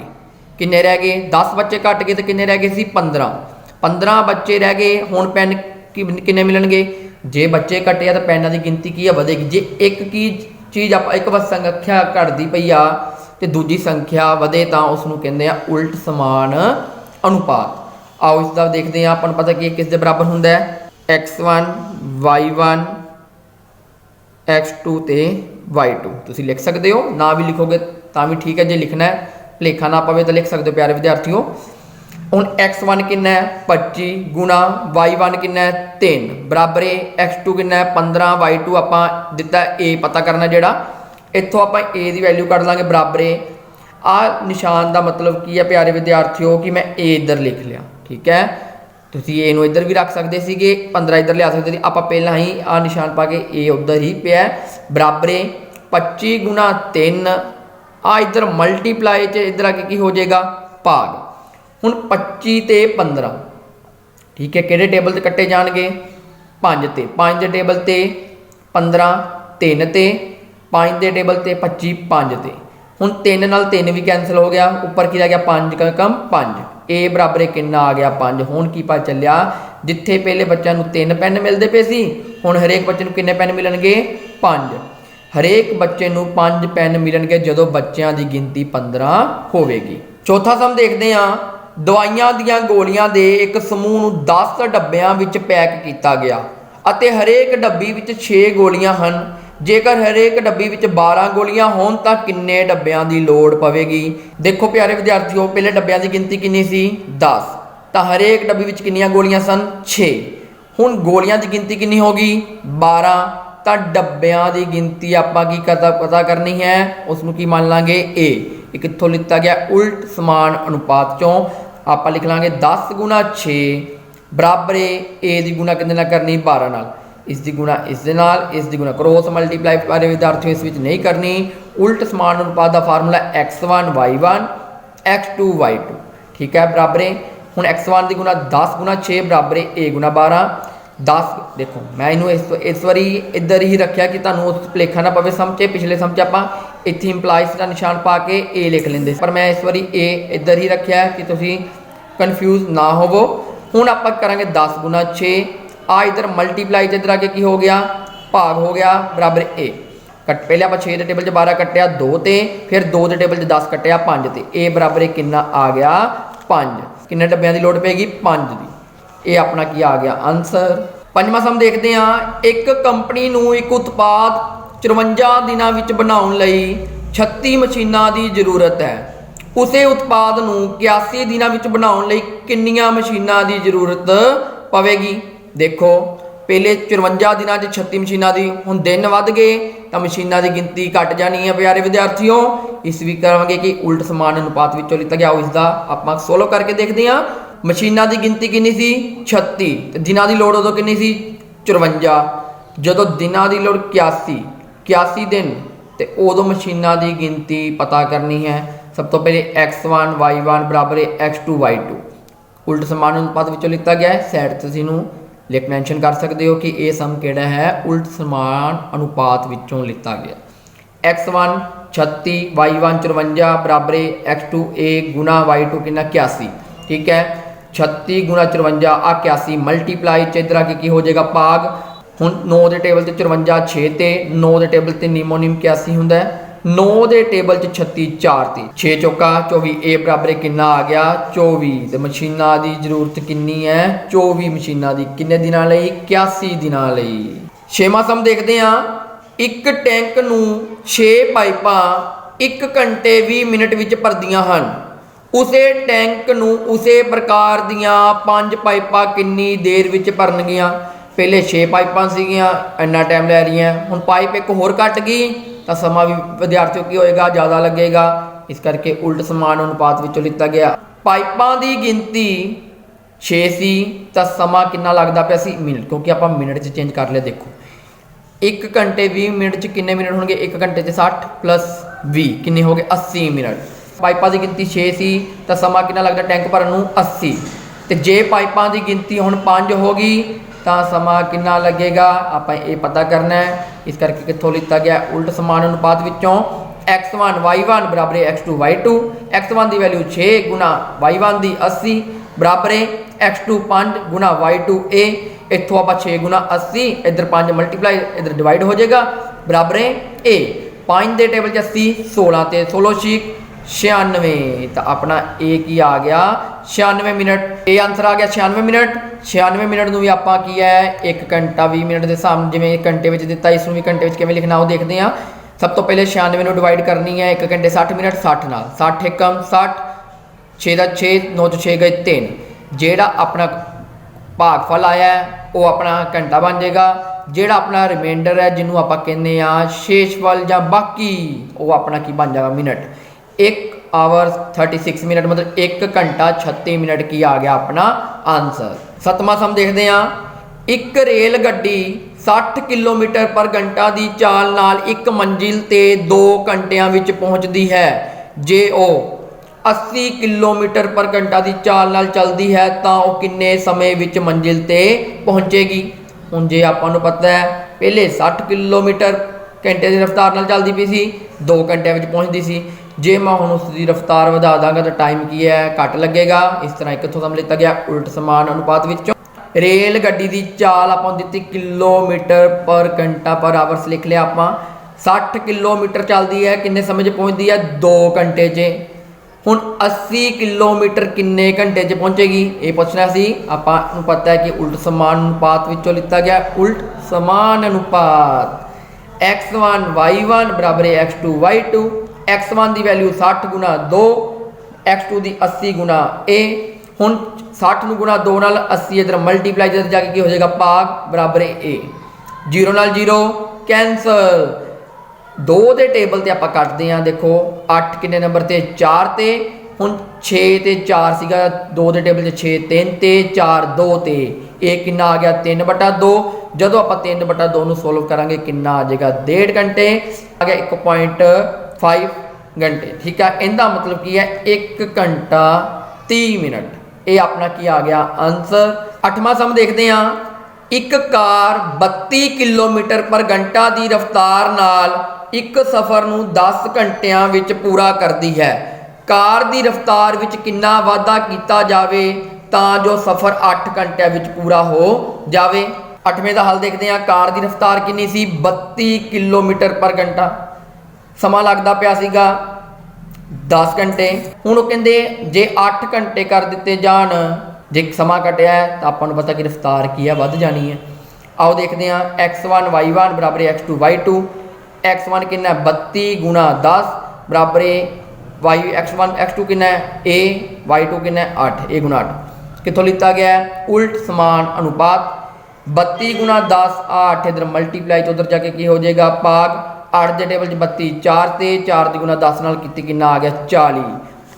ਕਿੰਨੇ ਰਹਿ ਗਏ? 10 ਬੱਚੇ ਘਟ ਗਏ ਤੇ ਕਿੰਨੇ ਰਹਿ ਗਏ ਸੀ? 15 15 ਬੱਚੇ ਰਹਿ ਗਏ, ਹੁਣ ਪੈਨ ਕਿ- ਕਿੰਨੇ ਮਿਲਣਗੇ? ਜੇ ਬੱਚੇ ਘਟੇ ਆ ਤਾਂ ਪੈਨਾਂ ਦੀ ਗਿਣਤੀ ਕੀ ਆ ਵਧੇਗੀ। ਜੇ ਇੱਕ ਕੀ ਚੀਜ਼ ਆਪਾਂ, ਇੱਕ ਵਾਰ ਸੰਖਿਆ ਘਟਦੀ ਪਈ ਆ ਤੇ ਦੂਜੀ ਸੰਖਿਆ ਵਧੇ ਤਾਂ ਉਸ ਨੂੰ ਕਹਿੰਦੇ ਆ ਉਲਟ ਸਮਾਨ ਅਨੁਪਾਤ। ਆਓ ਇਸ ਦਾ ਦੇਖਦੇ ਆ ਆਪਾਂ ਨੂੰ ਪਤਾ ਕਿ ਇਹ ਕਿਸ ਦੇ ਬਰਾਬਰ ਹੁੰਦਾ ਹੈ? X1 y1 x2 ਤੇ y2 ਤੁਸੀਂ ਲਿਖ ਸਕਦੇ ਹੋ, ਨਾ ਵੀ ਲਿਖੋਗੇ ਤਾਂ ਵੀ ਠੀਕ ਹੈ, ਜੇ ਲਿਖਣਾ ਹੈ, ਭੁਲੇਖਾ ਨਾ ਪਵੇ ਤਾਂ ਲਿਖ ਸਕਦੇ ਹੋ, ਪਿਆਰੇ ਵਿਦਿਆਰਥੀਓ। ਹੁਣ x1 ਕਿੰਨਾ ਹੈ? 25 ਗੁਣਾ y1 ਕਿੰਨਾ ਹੈ? 3 ਬਰਾਬਰ ਹੈ x2 ਕਿੰਨਾ ਹੈ? 15 y2 ਆਪਾਂ ਦਿੱਤਾ a, ਪਤਾ ਕਰਨਾ ਜਿਹੜਾ ਇੱਥੋਂ ਆਪਾਂ a ਦੀ ਵੈਲਿਊ ਕੱਢ ਲਾਂਗੇ ਬਰਾਬਰ ਹੈ ਆ ਨਿਸ਼ਾਨ ਦਾ ਮਤਲਬ ਕੀ ਹੈ ਪਿਆਰੇ ਵਿਦਿਆਰਥੀਓ, ਕਿ ਮੈਂ a ਇੱਧਰ ਲਿਖ ਲਿਆ, ਠੀਕ ਹੈ? ਤੁਸੀਂ a ਨੂੰ ਇੱਧਰ ਵੀ ਰੱਖ ਸਕਦੇ ਸੀਗੇ 15 ਇੱਧਰ ਲਿਆ ਸਕਦੇ ਸੀ। ਆਪਾਂ ਪਹਿਲਾਂ ਹੀ ਆ ਨਿਸ਼ਾਨ ਪਾ ਕੇ a ਉੱਧਰ ਹੀ ਪਿਆ ਹੈ। ਬਰਾਬਰ ਹੈ 25 ਗੁਣਾ 3 ਆ ਇੱਧਰ ਮਲਟੀਪਲਾਈ ਚ ਇੱਧਰ ਆ ਕੇ ਕੀ ਹੋ ਜਾਏਗਾ? ਭਾਗ। ਹੁਣ 25 ਤੇ 15 ਠੀਕ ਹੈ? ਕਿਹੜੇ ਟੇਬਲ ਤੇ ਕੱਟੇ ਜਾਣਗੇ? 5 ਤੇ 5 ਦੇ ਟੇਬਲ ਤੇ 15 3 ਤੇ 5 ਦੇ ਟੇਬਲ ਤੇ 25 5 ਤੇ। ਹੁਣ 3 ਨਾਲ 3 ਵੀ ਕੈਨਸਲ ਹੋ ਗਿਆ, ਉੱਪਰ ਕੀ ਰਹਿ ਗਿਆ 5 ਕਮ ਕਮ 5 a ਬਰਾਬਰ ਕਿੰਨਾ ਆ ਗਿਆ 5 ਹੁਣ ਕੀ ਪਾ ਚੱਲਿਆ? ਜਿੱਥੇ ਪਹਿਲੇ ਬੱਚਿਆਂ ਨੂੰ 3 ਪੈਨ ਮਿਲਦੇ ਪਏ ਸੀ, ਹੁਣ ਹਰੇਕ ਬੱਚੇ ਨੂੰ ਕਿੰਨੇ ਪੈਨ ਮਿਲਣਗੇ? 5 ਹਰੇਕ ਬੱਚੇ ਨੂੰ 5 ਪੈਨ ਮਿਲਣਗੇ ਜਦੋਂ ਬੱਚਿਆਂ ਦੀ ਗਿਣਤੀ 15 ਹੋਵੇਗੀ। ਚੌਥਾ ਸਮ ਦੇਖਦੇ ਹਾਂ। ਦਵਾਈਆਂ ਦੀਆਂ ਗੋਲੀਆਂ ਦੇ ਇੱਕ ਸਮੂਹ ਨੂੰ 10 ਡੱਬਿਆਂ ਵਿੱਚ ਪੈਕ ਕੀਤਾ ਗਿਆ ਅਤੇ ਹਰੇਕ ਡੱਬੀ ਵਿੱਚ 6 ਗੋਲੀਆਂ ਹਨ। ਜੇਕਰ ਹਰੇਕ ਡੱਬੀ ਵਿੱਚ 12 ਗੋਲੀਆਂ ਹੋਣ ਤਾਂ ਕਿੰਨੇ ਡੱਬਿਆਂ ਦੀ ਲੋੜ ਪਵੇਗੀ? ਦੇਖੋ ਪਿਆਰੇ ਵਿਦਿਆਰਥੀਓ, ਪਹਿਲੇ ਡੱਬਿਆਂ ਦੀ ਗਿਣਤੀ ਕਿੰਨੀ ਸੀ? 10 ਤਾਂ ਹਰੇਕ ਡੱਬੀ ਵਿੱਚ ਕਿੰਨੀਆਂ ਗੋਲੀਆਂ ਸਨ? 6 ਹੁਣ ਗੋਲੀਆਂ ਦੀ ਗਿਣਤੀ ਕਿੰਨੀ ਹੋ ਗਈ? 12 ਤਾਂ ਡੱਬਿਆਂ ਦੀ ਗਿਣਤੀ ਆਪਾਂ ਕੀ ਕਰਦਾ, ਪਤਾ ਕਰਨੀ ਹੈ? ਉਸ ਨੂੰ ਕੀ ਮੰਨ ਲਾਂਗੇ? A ਇਹ ਕਿੱਥੋਂ ਲਿੱਤਾ ਗਿਆ? ਉਲਟ ਸਮਾਨ ਅਨੁਪਾਤ ਚੋਂ। ਆਪਾਂ ਲਿਖ ਲਾਂਗੇ 10 ਗੁਣਾ 6 ਬਰਾਬਰ a a ਦੀ ਗੁਣਾ ਕਿੰਨੇ ਨਾਲ ਕਰਨੀ? 12 ਨਾਲ। ਇਸ ਦੀ ਗੁਣਾ ਇਸ ਦੇ ਨਾਲ ਇਸ ਦੀ ਗੁਣਾ ਕ੍ਰੋਸ ਮਲਟੀਪਲਾਈ ਬਾਰੇ ਵਿਦਿਆਰਥੀਓ ਇਸ ਵਿੱਚ ਨਹੀਂ ਕਰਨੀ। ਉਲਟ ਸਮਾਨ ਅਨੁਪਾਤ ਦਾ formula x1 y1 x2 y2 ਠੀਕ ਹੈ ਬਰਾਬਰ? ਹੈ ਹੁਣ x1 ਦੀ ਗੁਣਾ 10 ਗੁਣਾ 6 ਬਰਾਬਰ ਹੈ a ਗੁਣਾ 12 10 ਦੇਖੋ, ਮੈਂ ਇਹਨੂੰ ਇਸ ਇਸ ਵਾਰੀ ਇੱਧਰ ਹੀ ਰੱਖਿਆ ਕਿ ਤੁਹਾਨੂੰ ਉਸ ਭੁਲੇਖਾ ਨਾ ਪਵੇ, ਸਮਝੇ ਪਿਛਲੇ ਸਮਝ ਆਪਾਂ ਇੱਥੇ ਇੰਪਲਾਈਜ਼ ਦਾ ਨਿਸ਼ਾਨ ਪਾ ਕੇ a ਲਿਖ ਲੈਂਦੇ। ਪਰ ਮੈਂ ਇਸ ਵਾਰੀ a ਇੱਧਰ ਹੀ ਰੱਖਿਆ ਕਿ ਤੁਸੀਂ ਕਨਫਿਊਜ਼ ਨਾ ਹੋਵੋ। ਹੁਣ ਆਪਾਂ ਕਰਾਂਗੇ 10 ਗੁਣਾ 6 ਆ ਇਧਰ ਮਲਟੀਪਲਾਈ ਤੇ ਇਧਰ ਆ ਕੇ ਕੀ ਹੋ ਗਿਆ? ਭਾਗ ਹੋ ਗਿਆ, ਬਰਾਬਰ a ਕੱਟ ਪਹਿਲੇ ਆਪਾਂ 6 ਦੇ ਟੇਬਲ 'ਚ 12 ਕੱਟਿਆ 2 ਤੇ, ਫਿਰ 2 ਦੇ ਟੇਬਲ 'ਚ 10 ਕੱਟਿਆ 5 ਤੇ। A ਬਰਾਬਰ ਇਹ ਕਿੰਨਾ ਆ ਗਿਆ? 5 ਕਿੰਨੇ ਡੱਬਿਆਂ ਦੀ ਲੋੜ ਪੈਗੀ 5 ਦੀ। ਇਹ ਆਪਣਾ ਕੀ ਆ ਗਿਆ? ਆਨਸਰ ਪੰਜਵਾਂ ਸਮ ਦੇਖਦੇ ਹਾਂ। ਇੱਕ ਕੰਪਨੀ ਨੂੰ ਇੱਕ ਉਤਪਾਦ 54 ਦਿਨਾਂ ਵਿੱਚ ਬਣਾਉਣ ਲਈ 36 ਮਸ਼ੀਨਾਂ ਦੀ ਜ਼ਰੂਰਤ ਹੈ। ਉਸੇ ਉਤਪਾਦ ਨੂੰ 81 ਦਿਨਾਂ ਵਿੱਚ ਬਣਾਉਣ ਲਈ ਕਿੰਨੀਆਂ ਮਸ਼ੀਨਾਂ ਦੀ ਜ਼ਰੂਰਤ ਪਵੇਗੀ? ਦੇਖੋ, ਪਹਿਲੇ 54 ਦਿਨਾਂ 'ਚ 36 ਮਸ਼ੀਨਾਂ ਦੀ ਹੁਣ ਦਿਨ ਵੱਧ ਗਏ, ਤਾਂ ਮਸ਼ੀਨਾਂ ਦੀ ਗਿਣਤੀ ਘਟ ਜਾਣੀ ਹੈ ਪਿਆਰੇ ਵਿਦਿਆਰਥੀਓ। ਇਸ ਵੀ ਕਰਾਂਗੇ ਕਿ ਉਲਟ ਸਮਾਨ ਅਨੁਪਾਤ ਵਿੱਚੋਂ ਲਿੱਤਾ ਗਿਆ ਉਸ ਦਾ ਆਪਾਂ ਸੋਲੋ ਕਰਕੇ ਦੇਖਦੇ ਹਾਂ। ਮਸ਼ੀਨਾਂ ਦੀ ਗਿਣਤੀ ਕਿੰਨੀ ਸੀ? 36 ਤੇ ਦਿਨਾਂ ਦੀ ਲੋੜ ਉਦੋਂ ਕਿੰਨੀ ਸੀ? 54 ਜਦੋਂ ਦਿਨਾਂ ਦੀ ਲੋੜ 81 81 ਦਿਨ, ਤੇ ਉਦੋਂ ਮਸ਼ੀਨਾਂ ਦੀ ਗਿਣਤੀ ਪਤਾ ਕਰਨੀ ਹੈ। ਸਭ ਤੋਂ ਪਹਿਲੇ x1 y1 ਬਰਾਬਰ ਹੈ x2 y2 ਉਲਟ ਸਮਾਨ ਅਨੁਪਾਤ ਵਿੱਚੋਂ ਲਿੱਤਾ ਗਿਆ ਹੈ ਸਾਈਡ ਤੁਸੀਂ ਨੂੰ ਲਿਖ ਮੈਂਸ਼ਨ ਕਰ ਸਕਦੇ ਹੋ ਕਿ ਇਹ ਸਮ ਕਿਹੜਾ ਹੈ? ਉਲਟ ਸਮਾਨ ਅਨੁਪਾਤ ਵਿੱਚੋਂ ਲਿੱਤਾ ਗਿਆ। X1 36 y1 54 ਬਰਾਬਰ ਹੈ x2 a, ਗੁਣਾ y2 ਕਿੰਨਾ? 81 ਠੀਕ ਹੈ? 36 ਗੁਣਾ 54 ਆ 81 ਮਲਟੀਪਲਾਈ ਚ ਇਧਰ ਆ ਕੀ ਹੋ ਜਾਏਗਾ? ਭਾਗ। ਹੁਣ 9 ਦੇ ਟੇਬਲ ਤੇ 54 6 ਤੇ 9 ਦੇ ਟੇਬਲ ਤੇ ਨਿਮੋਨਿਮ 81 ਹੁੰਦਾ ਹੈ। 9 ਦੇ ਟੇਬਲ 'ਚ 36 4 ਤੇ। 6 ਚੌਕਾ 24 a ਬਰਾਬਰ ਕਿੰਨਾ ਆ ਗਿਆ? 24 ਤੇ ਮਸ਼ੀਨਾਂ ਦੀ ਜ਼ਰੂਰਤ ਕਿੰਨੀ ਹੈ? 24 ਮਸ਼ੀਨਾਂ ਦੀ ਕਿੰਨੇ ਦਿਨਾਂ ਲਈ? 81 ਦਿਨਾਂ ਲਈ। ਛੇਵਾਂ ਸਮ ਦੇਖਦੇ ਹਾਂ। ਇੱਕ ਟੈਂਕ ਨੂੰ 6 ਪਾਈਪਾਂ 1 ਘੰਟੇ 20 ਮਿੰਟ ਵਿੱਚ ਭਰਦੀਆਂ ਹਨ। ਉਸੇ ਟੈਂਕ ਨੂੰ ਉਸੇ ਪ੍ਰਕਾਰ ਦੀਆਂ ਪੰਜ ਪਾਈਪਾਂ ਕਿੰਨੀ ਦੇਰ ਵਿੱਚ ਭਰਨਗੀਆਂ? ਪਹਿਲੇ 6 ਪਾਈਪਾਂ ਸੀਗੀਆਂ, ਇੰਨਾ ਟਾਈਮ ਲੈ ਰਹੀਆਂ। ਹੁਣ ਪਾਈਪ ਇੱਕ ਹੋਰ ਘਟ ਗਈ। ਤਾਂ ਸਮਾਂ ਵੀ ਵਿਦਿਆਰਥੀਓ ਕੀ ਹੋਏਗਾ? ਜ਼ਿਆਦਾ ਲੱਗੇਗਾ। ਇਸ ਕਰਕੇ ਉਲਟ ਸਮਾਨ ਅਨੁਪਾਤ ਵਿੱਚੋਂ ਲਿੱਤਾ ਗਿਆ। ਪਾਈਪਾਂ ਦੀ ਗਿਣਤੀ 6 ਸੀ, ਤਾਂ ਸਮਾਂ ਕਿੰਨਾ ਲੱਗਦਾ ਪਿਆ ਸੀ? ਮਿੰਟ, ਕਿਉਂਕਿ ਆਪਾਂ ਮਿੰਟ 'ਚ ਚੇਂਜ ਕਰ ਲਿਆ, ਦੇਖੋ। 1 ਘੰਟੇ 20 ਮਿੰਟ 'ਚ ਕਿੰਨੇ ਮਿੰਟ ਹੋਣਗੇ? 1 ਘੰਟੇ 'ਚ 60 ਪਲੱਸ 20 ਕਿੰਨੇ ਹੋ ਗਏ 80 ਮਿੰਟ। ਪਾਈਪਾਂ ਦੀ ਗਿਣਤੀ 6 ਸੀ, ਤਾਂ ਸਮਾਂ ਕਿੰਨਾ ਲੱਗਦਾ? ਟੈਂਕ ਭਰਨ ਨੂੰ 80 ਤੇ ਜੇ ਪਾਈਪਾਂ ਦੀ ਗਿਣਤੀ ਹੁਣ 5 ਹੋ ਗਈ ਤਾਂ ਸਮਾਂ ਕਿੰਨਾ ਲੱਗੇਗਾ? ਆਪਾਂ ਇਹ ਪਤਾ ਕਰਨਾ ਹੈ। ਇਸ ਕਰਕੇ ਕਿੱਥੋਂ ਲਿੱਤਾ ਗਿਆ? ਉਲਟ ਸਮਾਨ ਅਨੁਪਾਤ ਵਿੱਚੋਂ x1 y1 ਬਰਾਬਰ ਹੈ x2 y2 x1 ਦੀ ਵੈਲਿਊ 6 ਗੁਣਾ y1 ਦੀ 80 ਬਰਾਬਰ ਹੈ x2 5 ਗੁਣਾ y2 a ਇੱਥੋਂ ਆਪਾਂ 6 ਗੁਣਾ 80 ਇੱਧਰ 5 ਮਲਟੀਪਲਾਈ ਇੱਧਰ ਡਿਵਾਈਡ ਹੋ ਜਾਏਗਾ। ਬਰਾਬਰ ਹੈ a 5 ਦੇ ਟੇਬਲ 'ਚ 80 16 ਤੇ 16 ਛੀਕ 96 ਤਾਂ ਆਪਣਾ a ਕੀ ਆ ਗਿਆ? 96 ਮਿੰਟ ਇਹ ਆਨਸਰ ਆ ਗਿਆ 96 ਮਿੰਟ। 96 ਮਿੰਟ ਨੂੰ ਵੀ ਆਪਾਂ ਕੀ ਹੈ 1 ਘੰਟਾ 20 ਮਿੰਟ ਦੇ ਹਿਸਾਬ ਜਿਵੇਂ ਘੰਟੇ ਵਿੱਚ ਦਿੱਤਾ, ਇਸ ਨੂੰ ਵੀ ਘੰਟੇ ਵਿੱਚ ਕਿਵੇਂ ਲਿਖਣਾ ਉਹ ਦੇਖਦੇ ਹਾਂ। ਸਭ ਤੋਂ ਪਹਿਲੇ 96 ਨੂੰ ਡਿਵਾਈਡ ਕਰਨੀ ਹੈ 1 ਘੰਟੇ 60 ਮਿੰਟ 60 ਨਾਲ। 60 ਏਕਮ 60 6 ਦਾ 6 9 ਤੋਂ 6 ਗਏ 3 ਜਿਹੜਾ ਆਪਣਾ ਭਾਗਫਲ ਆਇਆ, ਉਹ ਆਪਣਾ ਘੰਟਾ ਬਣ ਜਾਏਗਾ। ਜਿਹੜਾ ਆਪਣਾ ਰਿਮਾਈਂਡਰ ਹੈ, ਜਿਹਨੂੰ ਆਪਾਂ ਕਹਿੰਦੇ ਆ ਸ਼ੇਸ਼ਫਲ ਜਾਂ ਬਾਕੀ, ਉਹ ਆਪਣਾ ਕੀ ਬਣ ਜਾਏਗਾ ਮਿੰਟ। 1 ਆਵਰ 36 ਮਿੰਟ, ਮਤਲਬ 1 ਘੰਟਾ 36 ਮਿੰਟ ਕੀ ਆ ਗਿਆ ਆਪਣਾ ਆਨਸਰ ਸਤਵਾਂ ਸਮ ਦੇਖਦੇ ਆ ਇੱਕ ਰੇਲ ਗੱਡੀ 60 ਕਿਲੋਮੀਟਰ ਪਰ ਘੰਟਾ ਦੀ ਚਾਲ ਨਾਲ ਇੱਕ ਮੰਜ਼ਿਲ ਤੇ 2 ਘੰਟਿਆਂ ਵਿੱਚ ਪਹੁੰਚਦੀ ਹੈ। ਜੇ ਉਹ 80 ਕਿਲੋਮੀਟਰ ਪਰ ਘੰਟਾ ਦੀ ਚਾਲ ਨਾਲ ਚੱਲਦੀ ਹੈ, ਤਾਂ ਉਹ ਕਿੰਨੇ ਸਮੇਂ ਵਿੱਚ ਮੰਜ਼ਿਲ ਤੇ ਪਹੁੰਚੇਗੀ? ਹੁਣ ਜੇ ਆਪਾਂ ਨੂੰ ਪਤਾ ਹੈ, ਪਹਿਲੇ 60 ਕਿਲੋਮੀਟਰ ਘੰਟੇ ਦੀ ਰਫ਼ਤਾਰ ਨਾਲ ਚੱਲਦੀ ਪਈ ਸੀ 2 ਘੰਟਿਆਂ ਵਿੱਚ ਪਹੁੰਚਦੀ ਸੀ। ਜੇ ਮੈਂ ਹੁਣ ਉਸ ਦੀ ਰਫ਼ਤਾਰ ਵਧਾ ਦਾਂਗਾ ਤਾਂ ਟਾਈਮ ਕੀ ਹੈ? ਘੱਟ ਲੱਗੇਗਾ। ਇਸ ਤਰ੍ਹਾਂ ਇੱਕ ਤੋਂ ਸਮ ਲਿੱਤਾ ਗਿਆ ਉਲਟ ਸਮਾਨ ਅਨੁਪਾਤ ਵਿੱਚੋਂ। ਰੇਲ ਗੱਡੀ ਦੀ ਚਾਲ ਆਪਾਂ ਨੂੰ ਦਿੱਤੀ ਕਿਲੋਮੀਟਰ ਪਰ ਘੰਟਾ ਪਰ ਆਵਰਸ ਲਿਖ ਲਿਆ ਆਪਾਂ। 60 ਕਿਲੋਮੀਟਰ ਚੱਲਦੀ ਹੈ, ਕਿੰਨੇ ਸਮੇਂ 'ਚ ਪਹੁੰਚਦੀ ਹੈ? 2 ਘੰਟੇ 'ਚ। ਹੁਣ 80 ਕਿਲੋਮੀਟਰ ਕਿੰਨੇ ਘੰਟੇ 'ਚ ਪਹੁੰਚੇਗੀ? ਇਹ ਪੁੱਛਣਾ ਸੀ। ਆਪਾਂ ਨੂੰ ਪਤਾ ਹੈ ਕਿ ਉਲਟ ਸਮਾਨ ਅਨੁਪਾਤ ਵਿੱਚੋਂ ਲਿੱਤਾ ਗਿਆ। ਉਲਟ ਸਮਾਨ ਅਨੁਪਾਤ। X1 y1 ਬਰਾਬਰ ਹੈ x2 y2 x1 ਦੀ ਵੈਲਿਊ 60 ਗੁਣਾ 2 x2 ਦੀ 80 ਗੁਣਾ a ਹੁਣ 60 ਨੂੰ ਗੁਣਾ 2 ਨਾਲ 80 ਇਧਰ ਮਲਟੀਪਲਾਈ ਜਦ ਜਾ ਕੇ ਕੀ ਹੋ ਜਾਏਗਾ? ਭਾਗ ਬਰਾਬਰ ਹੈ a 0 ਨਾਲ 0 ਕੈਂਸਲ 2 ਦੇ ਟੇਬਲ ਤੇ ਆਪਾਂ ਕੱਟਦੇ ਆਂ ਦੇਖੋ 8 ਕਿੰਨੇ ਨੰਬਰ ਤੇ? 4 ਤੇ। ਹੁਣ 6 ਤੇ 4 ਸੀਗਾ 2 ਦੇ ਟੇਬਲ 'ਤੇ 6 3 ਤੇ 4 2 ਤੇ। ਇਹ ਕਿੰਨਾ ਆ ਗਿਆ? 3 ਬਟਾ 2 ਜਦੋਂ ਆਪਾਂ 3 ਬਟਾ 2 ਨੂੰ ਸੋਲਵ ਕਰਾਂਗੇ, ਕਿੰਨਾ ਆ ਜਾਏਗਾ? 1.5 ਘੰਟੇ। ਆ ਗਿਆ 1.5 ਘੰਟੇ, ਠੀਕ ਆ ਇਹਦਾ ਮਤਲਬ ਕੀ ਹੈ? 1 ਘੰਟਾ 30 ਮਿੰਟ। ਇਹ ਆਪਣਾ ਕੀ ਆ ਗਿਆ? ਆਨਸਰ ਅੱਠਵਾਂ ਸਮ ਦੇਖਦੇ ਹਾਂ। ਇੱਕ ਕਾਰ 32 ਕਿਲੋਮੀਟਰ ਪਰ ਘੰਟਾ ਦੀ ਰਫ਼ਤਾਰ ਨਾਲ ਇੱਕ ਸਫ਼ਰ ਨੂੰ 10 ਘੰਟਿਆਂ ਵਿੱਚ ਪੂਰਾ ਕਰਦੀ ਹੈ। ਕਾਰ ਦੀ ਰਫ਼ਤਾਰ ਵਿੱਚ ਕਿੰਨਾ ਵਾਧਾ ਕੀਤਾ ਜਾਵੇ, ਤਾਂ ਜੋ ਸਫ਼ਰ 8 ਘੰਟਿਆਂ ਵਿੱਚ ਪੂਰਾ ਹੋ ਜਾਵੇ। ਅੱਠਵੇਂ ਦਾ ਹੱਲ ਦੇਖਦੇ ਹਾਂ। ਕਾਰ ਦੀ ਰਫ਼ਤਾਰ ਕਿੰਨੀ ਸੀ? 32 ਕਿਲੋਮੀਟਰ ਪਰ ਘੰਟਾ। ਸਮਾਂ ਲੱਗਦਾ ਪਿਆ ਸੀਗਾ 10 ਘੰਟੇ। ਹੁਣ ਉਹ ਕਹਿੰਦੇ ਜੇ 8 ਘੰਟੇ ਕਰ ਦਿੱਤੇ ਜਾਣ, ਜੇ ਸਮਾਂ ਘਟਿਆ ਤਾਂ ਆਪਾਂ ਨੂੰ ਪਤਾ ਕਿ ਰਫ਼ਤਾਰ ਕੀ ਆ ਵੱਧ ਜਾਣੀ ਹੈ। ਆਓ ਦੇਖਦੇ ਹਾਂ x1 y1 ਬਰਾਬਰ ਹੈ x2 y2 x1 ਕਿੰਨਾ ਹੈ? 32 ਗੁਣਾ 10 ਬਰਾਬਰ ਹੈ y x1 x2 ਕਿੰਨਾ ਹੈ? A y2 ਕਿੰਨਾ ਹੈ? 8 a ਗੁਣਾ 8 ਕਿੱਥੋਂ ਲਿੱਤਾ ਗਿਆ ਉਲਟ ਸਮਾਨ ਅਨੁਪਾਤ। 32 ਗੁਣਾ 10 8 ਇਧਰ ਮਲਟੀਪਲਾਈ ਤੇ ਉਧਰ ਜਾ ਕੇ ਕੀ ਹੋ ਜਾਏਗਾ? ਭਾਗ 8 ਦੇ ਟੇਬਲ 'ਚ 32 4 ਤੇ 4 ਦੀ ਗੁਣਾ 10 ਨਾਲ ਕੀਤੀ ਕਿੰਨਾ ਆ ਗਿਆ? 40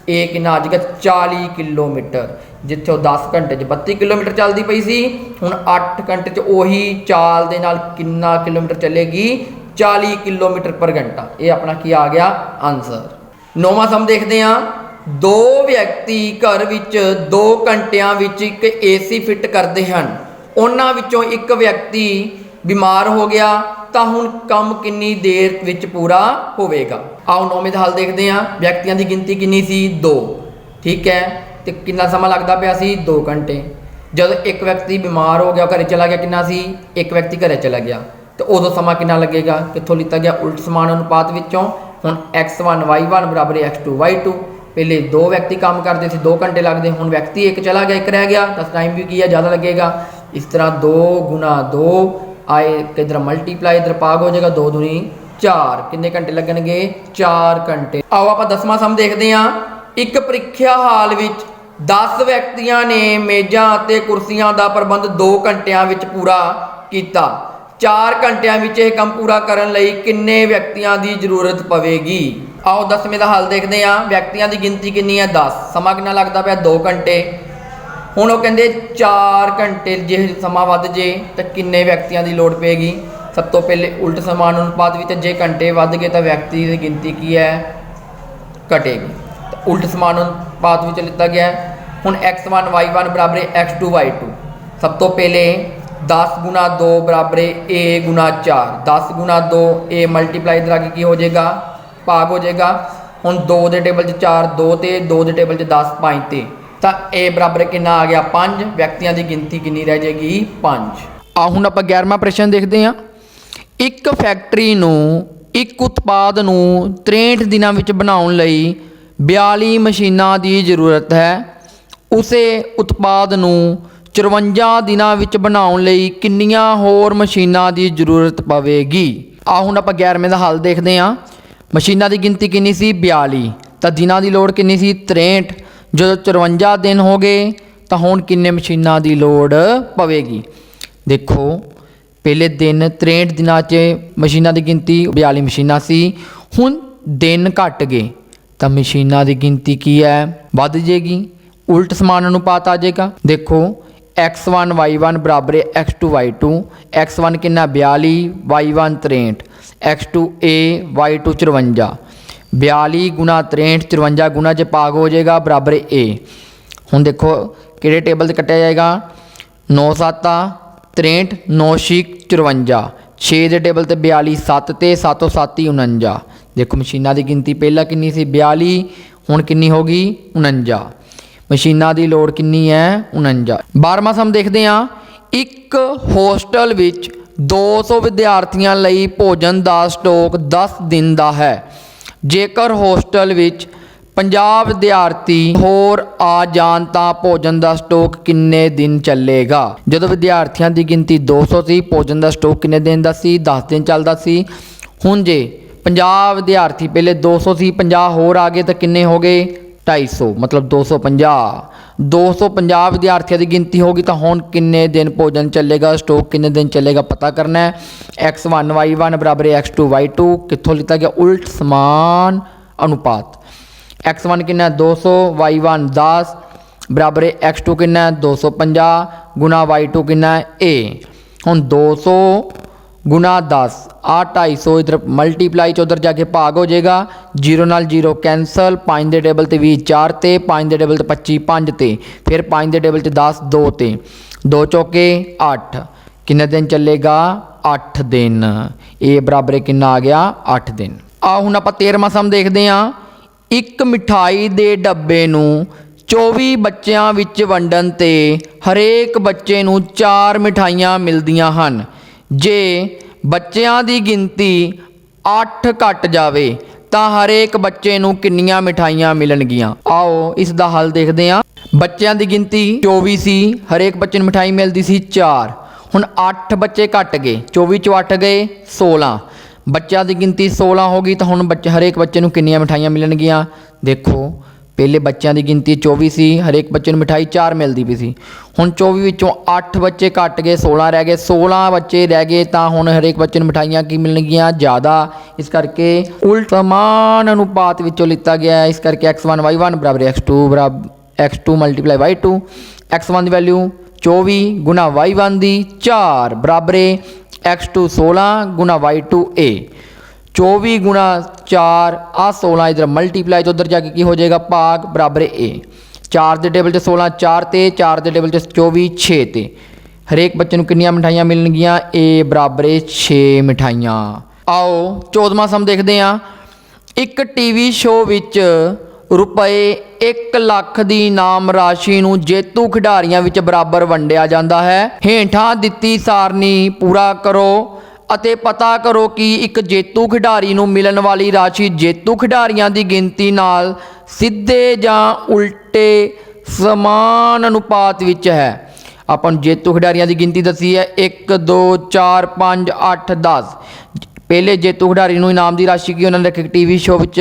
ਇਹ ਕਿੰਨਾ ਆ ਜਾਏਗਾ 40 ਕਿਲੋਮੀਟਰ, ਜਿੱਥੇ ਉਹ 10 ਘੰਟੇ 'ਚ 32 ਕਿਲੋਮੀਟਰ ਚੱਲਦੀ ਪਈ ਸੀ। ਹੁਣ 8 ਘੰਟੇ 'ਚ ਉਹੀ ਚਾਲ ਦੇ ਨਾਲ ਕਿੰਨਾ ਕਿਲੋਮੀਟਰ ਚੱਲੇਗੀ? 40 ਕਿਲੋਮੀਟਰ ਪਰ ਘੰਟਾ। ਇਹ ਆਪਣਾ ਕੀ ਆ ਗਿਆ? ਆਨਸਰ। ਨੌਵਾਂ ਸਮ ਦੇਖਦੇ ਹਾਂ। ਦੋ ਵਿਅਕਤੀ ਘਰ ਵਿੱਚ 2 ਘੰਟਿਆਂ ਵਿੱਚ ਇੱਕ ਏਸੀ ਫਿੱਟ ਕਰਦੇ ਹਨ। ਉਹਨਾਂ ਵਿੱਚੋਂ ਇੱਕ ਵਿਅਕਤੀ ਬਿਮਾਰ ਹੋ ਗਿਆ, ਤਾਂ ਹੁਣ ਕੰਮ ਕਿੰਨੀ ਦੇਰ ਵਿੱਚ ਪੂਰਾ ਹੋਵੇਗਾ? ਆਓ ਨੌਵੇਂ ਦਾ ਹੱਲ ਦੇਖਦੇ ਹਾਂ। ਵਿਅਕਤੀਆਂ ਦੀ ਗਿਣਤੀ ਕਿੰਨੀ ਸੀ? 2 ਠੀਕ ਹੈ? ਤੇ ਕਿੰਨਾ ਸਮਾਂ ਲੱਗਦਾ ਪਿਆ ਸੀ? 2 ਘੰਟੇ। ਜਦੋਂ ਇੱਕ ਵਿਅਕਤੀ ਬਿਮਾਰ ਹੋ ਗਿਆ, ਉਹ ਘਰੇ ਚਲਾ ਗਿਆ, ਕਿੰਨਾ ਸੀ? ਇੱਕ ਵਿਅਕਤੀ ਘਰੇ ਚਲਾ ਗਿਆ। ਤੇ ਉਦੋਂ ਸਮਾਂ ਕਿੰਨਾ ਲੱਗੇਗਾ? ਕਿੱਥੋਂ ਲਿੱਤਾ ਗਿਆ? ਉਲਟ ਸਮਾਨ ਅਨੁਪਾਤ ਵਿੱਚੋਂ। ਹੁਣ x1 y1 ਬਰਾਬਰ ਹੈ x2 y2 ਪਹਿਲੇ ਦੋ ਵਿਅਕਤੀ ਕੰਮ ਕਰਦੇ ਸੀ 2 ਘੰਟੇ ਲੱਗਦੇ। ਹੁਣ ਵਿਅਕਤੀ ਇੱਕ ਚਲਾ ਗਿਆ, ਇੱਕ ਰਹਿ ਗਿਆ। ਤਾਂ ਟਾਈਮ ਵੀ ਕੀ ਹੈ? ਜ਼ਿਆਦਾ ਲੱਗੇਗਾ। ਇਸ ਤਰ੍ਹਾਂ 2 ਗੁਣਾ 2 ਆਏ ਕਿਧਰ ਮਲਟੀਪਲਾਈ ਇਧਰ ਭਾਗ ਹੋ ਜਾਏਗਾ 2 ਦੂਣੀ 4 ਕਿੰਨੇ ਘੰਟੇ ਲੱਗਣਗੇ? 4 ਘੰਟੇ। ਆਓ ਆਪਾਂ ਦਸਵਾਂ ਸਮ ਦੇਖਦੇ ਹਾਂ। ਇੱਕ ਪ੍ਰੀਖਿਆ ਹਾਲ ਵਿੱਚ 10 ਵਿਅਕਤੀਆਂ ਨੇ ਮੇਜ਼ਾਂ ਅਤੇ ਕੁਰਸੀਆਂ ਦਾ ਪ੍ਰਬੰਧ 2 ਘੰਟਿਆਂ ਵਿੱਚ ਪੂਰਾ ਕੀਤਾ। 4 ਘੰਟਿਆਂ ਵਿੱਚ ਇਹ ਕੰਮ ਪੂਰਾ ਕਰਨ ਲਈ ਕਿੰਨੇ ਵਿਅਕਤੀਆਂ ਦੀ ਜ਼ਰੂਰਤ ਪਵੇਗੀ? ਆਓ ਦਸਵੇਂ ਦਾ ਹੱਲ ਦੇਖਦੇ ਹਾਂ। ਵਿਅਕਤੀਆਂ ਦੀ ਗਿਣਤੀ ਕਿੰਨੀ ਹੈ? 10 ਸਮਾਂ ਕਿੰਨਾ ਲੱਗਦਾ ਪਿਆ? 2 ਘੰਟੇ। ਹੁਣ ਉਹ ਕਹਿੰਦੇ 4 ਘੰਟੇ ਜੇ ਸਮਾਂ ਵੱਧ ਜੇ ਤਾਂ ਕਿੰਨੇ ਵਿਅਕਤੀਆਂ ਦੀ ਲੋੜ ਪਏਗੀ? ਸਭ ਤੋਂ ਪਹਿਲੇ ਉਲਟ ਸਮਾਨ ਅਨੁਪਾਤ ਵਿੱਚ ਜੇ ਘੰਟੇ ਵੱਧ ਗਏ ਤਾਂ ਵਿਅਕਤੀ ਦੀ ਗਿਣਤੀ ਕੀ ਹੈ? ਘਟੇਗੀ। ਤਾਂ ਉਲਟ ਸਮਾਨ ਅਨੁਪਾਤ ਵਿੱਚ ਲਿੱਤਾ ਗਿਆ। ਹੈ। ਹੁਣ x1 y1 ਬਰਾਬਰ ਹੈ x2 y2 ਸਭ ਤੋਂ ਪਹਿਲੇ 10 ਗੁਣਾ 2 ਬਰਾਬਰ ਹੈ a ਗੁਣਾ 4 10 ਗੁਣਾ 2 a ਮਲਟੀਪਲਾਈ ਕਰਾ ਕੇ ਕੀ ਹੋ ਜਾਏਗਾ? ਭਾਗ ਹੋ ਜਾਏਗਾ। ਹੁਣ 2 ਦੇ ਟੇਬਲ 'ਚ 4 2 ਤੇ 2 ਦੇ ਟੇਬਲ 'ਚ 10 5 ਤੇ। ਤਾਂ a ਬਰਾਬਰ ਕਿੰਨਾ ਆ ਗਿਆ? 5 ਵਿਅਕਤੀਆਂ ਦੀ ਗਿਣਤੀ ਕਿੰਨੀ ਰਹਿ ਜਾਏਗੀ? 5 ਆ ਹੁਣ ਆਪਾਂ 11ਵਾਂ ਪ੍ਰਸ਼ਨ ਦੇਖਦੇ ਹਾਂ। ਇੱਕ ਫੈਕਟਰੀ ਨੂੰ, ਇੱਕ ਉਤਪਾਦ ਨੂੰ 63 ਦਿਨਾਂ ਵਿੱਚ ਬਣਾਉਣ ਲਈ 42 ਮਸ਼ੀਨਾਂ ਦੀ ਜ਼ਰੂਰਤ ਹੈ। ਉਸੇ ਉਤਪਾਦ ਨੂੰ 54 ਦਿਨਾਂ ਵਿੱਚ ਬਣਾਉਣ ਲਈ ਕਿੰਨੀਆਂ ਹੋਰ ਮਸ਼ੀਨਾਂ ਦੀ ਜ਼ਰੂਰਤ ਪਵੇਗੀ? ਆ ਹੁਣ ਆਪਾਂ 11ਵੇਂ ਦਾ ਹੱਲ ਦੇਖਦੇ ਹਾਂ। ਮਸ਼ੀਨਾਂ ਦੀ ਗਿਣਤੀ ਕਿੰਨੀ ਸੀ? 42 ਤਾਂ ਦਿਨਾਂ ਦੀ ਲੋੜ ਕਿੰਨੀ ਸੀ? 63 ਜਦੋਂ 54 ਦਿਨ ਹੋ ਗਏ, ਤਾਂ ਹੁਣ ਕਿੰਨੇ ਮਸ਼ੀਨਾਂ ਦੀ ਲੋੜ ਪਵੇਗੀ? ਦੇਖੋ, ਪਹਿਲੇ ਦਿਨ 63 ਦਿਨਾਂ 'ਚ ਮਸ਼ੀਨਾਂ ਦੀ ਗਿਣਤੀ 42 ਮਸ਼ੀਨਾਂ ਸੀ, ਹੁਣ ਦਿਨ ਘਟ ਗਏ। ਤਾਂ ਮਸ਼ੀਨਾਂ ਦੀ ਗਿਣਤੀ ਕੀ ਹੈ? ਵੱਧ ਜੇਗੀ। ਉਲਟ ਸਮਾਨ ਅਨੁਪਾਤ ਆ ਜਾਏਗਾ। ਦੇਖੋ x1 y1 ਬਰਾਬਰ ਹੈ x2 y2 x1 ਕਿੰਨਾ? 42 y1 63 x2 a y2 54 42 ਗੁਣਾ 63 54 ਗੁਣਾ ਚ ਭਾਗ ਹੋ ਜਾਏਗਾ, ਬਰਾਬਰ ਹੈ a ਹੁਣ ਦੇਖੋ, ਕਿਹੜੇ ਟੇਬਲ ਤੇ ਕੱਟਿਆ ਜਾਏਗਾ? 9 7 63 9 6 54 6 ਦੇ ਟੇਬਲ ਤੇ 42 7 ਤੇ 7 7 49 ਦੇਖੋ, ਮਸ਼ੀਨਾਂ ਦੀ ਗਿਣਤੀ ਪਹਿਲਾਂ ਕਿੰਨੀ ਸੀ? 42 ਹੁਣ ਕਿੰਨੀ ਹੋ ਗਈ? 49 ਮਸ਼ੀਨਾਂ ਦੀ ਲੋੜ ਕਿੰਨੀ ਹੈ? 49 12ਵਾਂ ਸਮ ਦੇਖਦੇ ਹਾਂ। ਇੱਕ ਹੋਸਟਲ ਵਿੱਚ 200 ਵਿਦਿਆਰਥੀਆਂ ਲਈ ਭੋਜਨ ਦਾ ਸਟਾਕ 10 ਦਿਨ ਦਾ ਹੈ। ਜੇਕਰ ਹੋਸਟਲ ਵਿੱਚ 50 ਵਿਦਿਆਰਥੀ ਹੋਰ ਆ ਜਾਣ ਤਾਂ ਭੋਜਨ ਦਾ ਸਟਾਕ ਕਿੰਨੇ ਦਿਨ ਚੱਲੇਗਾ? ਜਦੋਂ ਵਿਦਿਆਰਥੀਆਂ ਦੀ ਗਿਣਤੀ 200 ਸੀ ਭੋਜਨ ਦਾ ਸਟਾਕ ਕਿੰਨੇ ਦਿਨ ਦਾ ਸੀ? 10 ਦਿਨ ਚੱਲਦਾ ਸੀ। ਹੁਣ ਜੇ 50 ਵਿਦਿਆਰਥੀ ਪਹਿਲੇ 200 ਸੀ 50 ਹੋਰ ਆ ਗਏ ਤਾਂ ਕਿੰਨੇ ਹੋ ਗਏ? 250 ਮਤਲਬ 250 250 ਵਿਦਿਆਰਥੀਆਂ ਦੀ ਗਿਣਤੀ ਹੋਗੀ ਤਾਂ ਹੁਣ ਕਿੰਨੇ ਦਿਨ ਭੋਜਨ ਚੱਲੇਗਾ ਸਟੋਕ ਕਿੰਨੇ ਦਿਨ ਚੱਲੇਗਾ ਪਤਾ ਕਰਨਾ ਹੈ। X1 y1 ਬਰਾਬਰ ਹੈ x2 y2 ਕਿੱਥੋਂ ਲਿੱਤਾ ਗਿਆ? ਉਲਟ ਸਮਾਨ ਅਨੁਪਾਤ। X1 ਕਿੰਨਾ ਹੈ? 200 y1 10 ਬਰਾਬਰ ਹੈ x2 ਕਿੰਨਾ ਹੈ? 250 ਗੁਣਾ y2 ਕਿੰਨਾ ਹੈ? A ਹੁਣ 200 ਗੁਣਾ 10 ਆ 250 ਇਧਰ ਮਲਟੀਪਲਾਈ ਚ ਉਧਰ ਜਾ ਕੇ ਭਾਗ ਹੋ ਜਾਏਗਾ। 0 ਨਾਲ 0 ਕੈਨਸਲ 5 ਦੇ ਟੇਬਲ ਤੇ 20 4 ਤੇ 5 ਦੇ ਟੇਬਲ ਤੇ 25 5 ਤੇ, ਫਿਰ 5 ਦੇ ਟੇਬਲ ਤੇ 10 2 ਤੇ। 2 ਚੌਕੇ 8 ਕਿੰਨੇ ਦਿਨ ਚੱਲੇਗਾ? 8 ਦਿਨ। ਇਹ ਬਰਾਬਰ ਕਿੰਨਾ ਆ ਗਿਆ? 8 ਦਿਨ। ਆ ਹੁਣ ਆਪਾਂ 13ਵਾਂ ਸਮ ਦੇਖਦੇ ਹਾਂ। ਇੱਕ ਮਿਠਾਈ ਦੇ ਡੱਬੇ ਨੂੰ 24 ਬੱਚਿਆਂ ਵਿੱਚ ਵੰਡਣ ਤੇ ਹਰੇਕ ਬੱਚੇ ਨੂੰ 4 ਮਿਠਾਈਆਂ ਮਿਲਦੀਆਂ ਹਨ। ਜੇ ਬੱਚਿਆਂ ਦੀ ਗਿਣਤੀ 8 ਘਟ ਜਾਵੇ, ਤਾਂ ਹਰੇਕ ਬੱਚੇ ਨੂੰ ਕਿੰਨੀਆਂ ਮਿਠਾਈਆਂ ਮਿਲਣਗੀਆਂ? ਆਓ ਇਸ ਦਾ ਹੱਲ ਦੇਖਦੇ ਹਾਂ। ਬੱਚਿਆਂ ਦੀ ਗਿਣਤੀ 24 ਸੀ, ਹਰੇਕ ਬੱਚੇ ਨੂੰ ਮਿਠਾਈ ਮਿਲਦੀ ਸੀ 4 ਹੁਣ 8 ਬੱਚੇ ਘਟ ਗਏ 24 ਚੋਂ 8 ਗਏ 16 ਬੱਚਿਆਂ ਦੀ ਗਿਣਤੀ 16 ਹੋ ਗਈ, ਤਾਂ ਹੁਣ ਬੱਚੇ, ਹਰੇਕ ਬੱਚੇ ਨੂੰ ਕਿੰਨੀਆਂ ਮਿਠਾਈਆਂ ਮਿਲਣਗੀਆਂ? ਦੇਖੋ ਪਹਿਲੇ ਬੱਚਿਆਂ ਦੀ ਗਿਣਤੀ 24 ਸੀ, ਹਰੇਕ ਬੱਚੇ ਨੂੰ ਮਿਠਾਈ 4 ਮਿਲਦੀ ਪਈ ਸੀ। ਹੁਣ 24 ਵਿੱਚੋਂ 8 ਬੱਚੇ ਘਟ ਗਏ 16 ਰਹਿ ਗਏ। 16 ਬੱਚੇ ਰਹਿ ਗਏ ਤਾਂ ਹੁਣ ਹਰੇਕ ਬੱਚੇ ਨੂੰ ਮਿਠਾਈਆਂ ਕੀ ਮਿਲਣਗੀਆਂ? ਜ਼ਿਆਦਾ। ਇਸ ਕਰਕੇ ਉਲਟ ਸਮਾਨ ਅਨੁਪਾਤ ਵਿੱਚੋਂ ਲਿੱਤਾ ਗਿਆ ਇਸ ਕਰਕੇ x1 y1 ਬਰਾਬਰ x2 ਬਰਾਬਰ x2 ਮਲਟੀਪਲਾਈ y2 x1 ਦੀ ਵੈਲਿਊ 24 ਗੁਣਾ y1 ਦੀ 4 ਬਰਾਬਰ ਹੈ x2 16 ਗੁਣਾ y2 a 24 ਗੁਣਾ 4 ਆ 16 ਇਧਰ ਮਲਟੀਪਲਾਈ ਤੋਂ ਉਧਰ ਜਾ ਕੇ ਕੀ ਹੋ ਜਾਏਗਾ? ਭਾਗ ਬਰਾਬਰ a 4 ਦੇ ਟੇਬਲ 'ਚ 16 4 ਤੇ 4 ਦੇ ਟੇਬਲ 'ਚ 24 6 ਤੇ। ਹਰੇਕ ਬੱਚੇ ਨੂੰ ਕਿੰਨੀਆਂ ਮਿਠਾਈਆਂ ਮਿਲਣਗੀਆਂ? A ਬਰਾਬਰ ਹੈ 6 ਮਿਠਾਈਆਂ। ਆਓ 14ਵਾਂ ਸਮ ਦੇਖਦੇ ਹਾਂ। ਇੱਕ ਟੀਵੀ ਸ਼ੋਅ ਵਿੱਚ ਰੁਪਏ 1 ਲੱਖ ਦੀ ਨਾਮ ਰਾਸ਼ੀ ਨੂੰ ਜੇਤੂ ਖਿਡਾਰੀਆਂ ਵਿੱਚ ਬਰਾਬਰ ਵੰਡਿਆ ਜਾਂਦਾ ਹੈ। ਹੇਠਾਂ ਦਿੱਤੀ ਸਾਰਨੀ ਪੂਰਾ ਕਰੋ। ਅਤੇ ਪਤਾ ਕਰੋ ਕਿ ਇੱਕ ਜੇਤੂ ਖਿਡਾਰੀ ਨੂੰ ਮਿਲਣ ਵਾਲੀ ਰਾਸ਼ੀ ਜੇਤੂ ਖਿਡਾਰੀਆਂ ਦੀ ਗਿਣਤੀ ਨਾਲ ਸਿੱਧੇ ਜਾਂ ਉਲਟੇ ਸਮਾਨ ਅਨੁਪਾਤ ਵਿੱਚ ਹੈ। ਆਪਾਂ ਨੂੰ ਜੇਤੂ ਖਿਡਾਰੀਆਂ ਦੀ ਗਿਣਤੀ ਦੱਸੀ ਹੈ। 1 2 4 5 8 10 ਪਹਿਲੇ ਜੇਤੂ ਖਿਡਾਰੀ ਨੂੰ ਇਨਾਮ ਦੀ ਰਾਸ਼ੀ ਕੀ ਉਹਨਾਂ ਨੇ ਰੱਖੀ? ਟੀਵੀ ਸ਼ੋਅ ਵਿੱਚ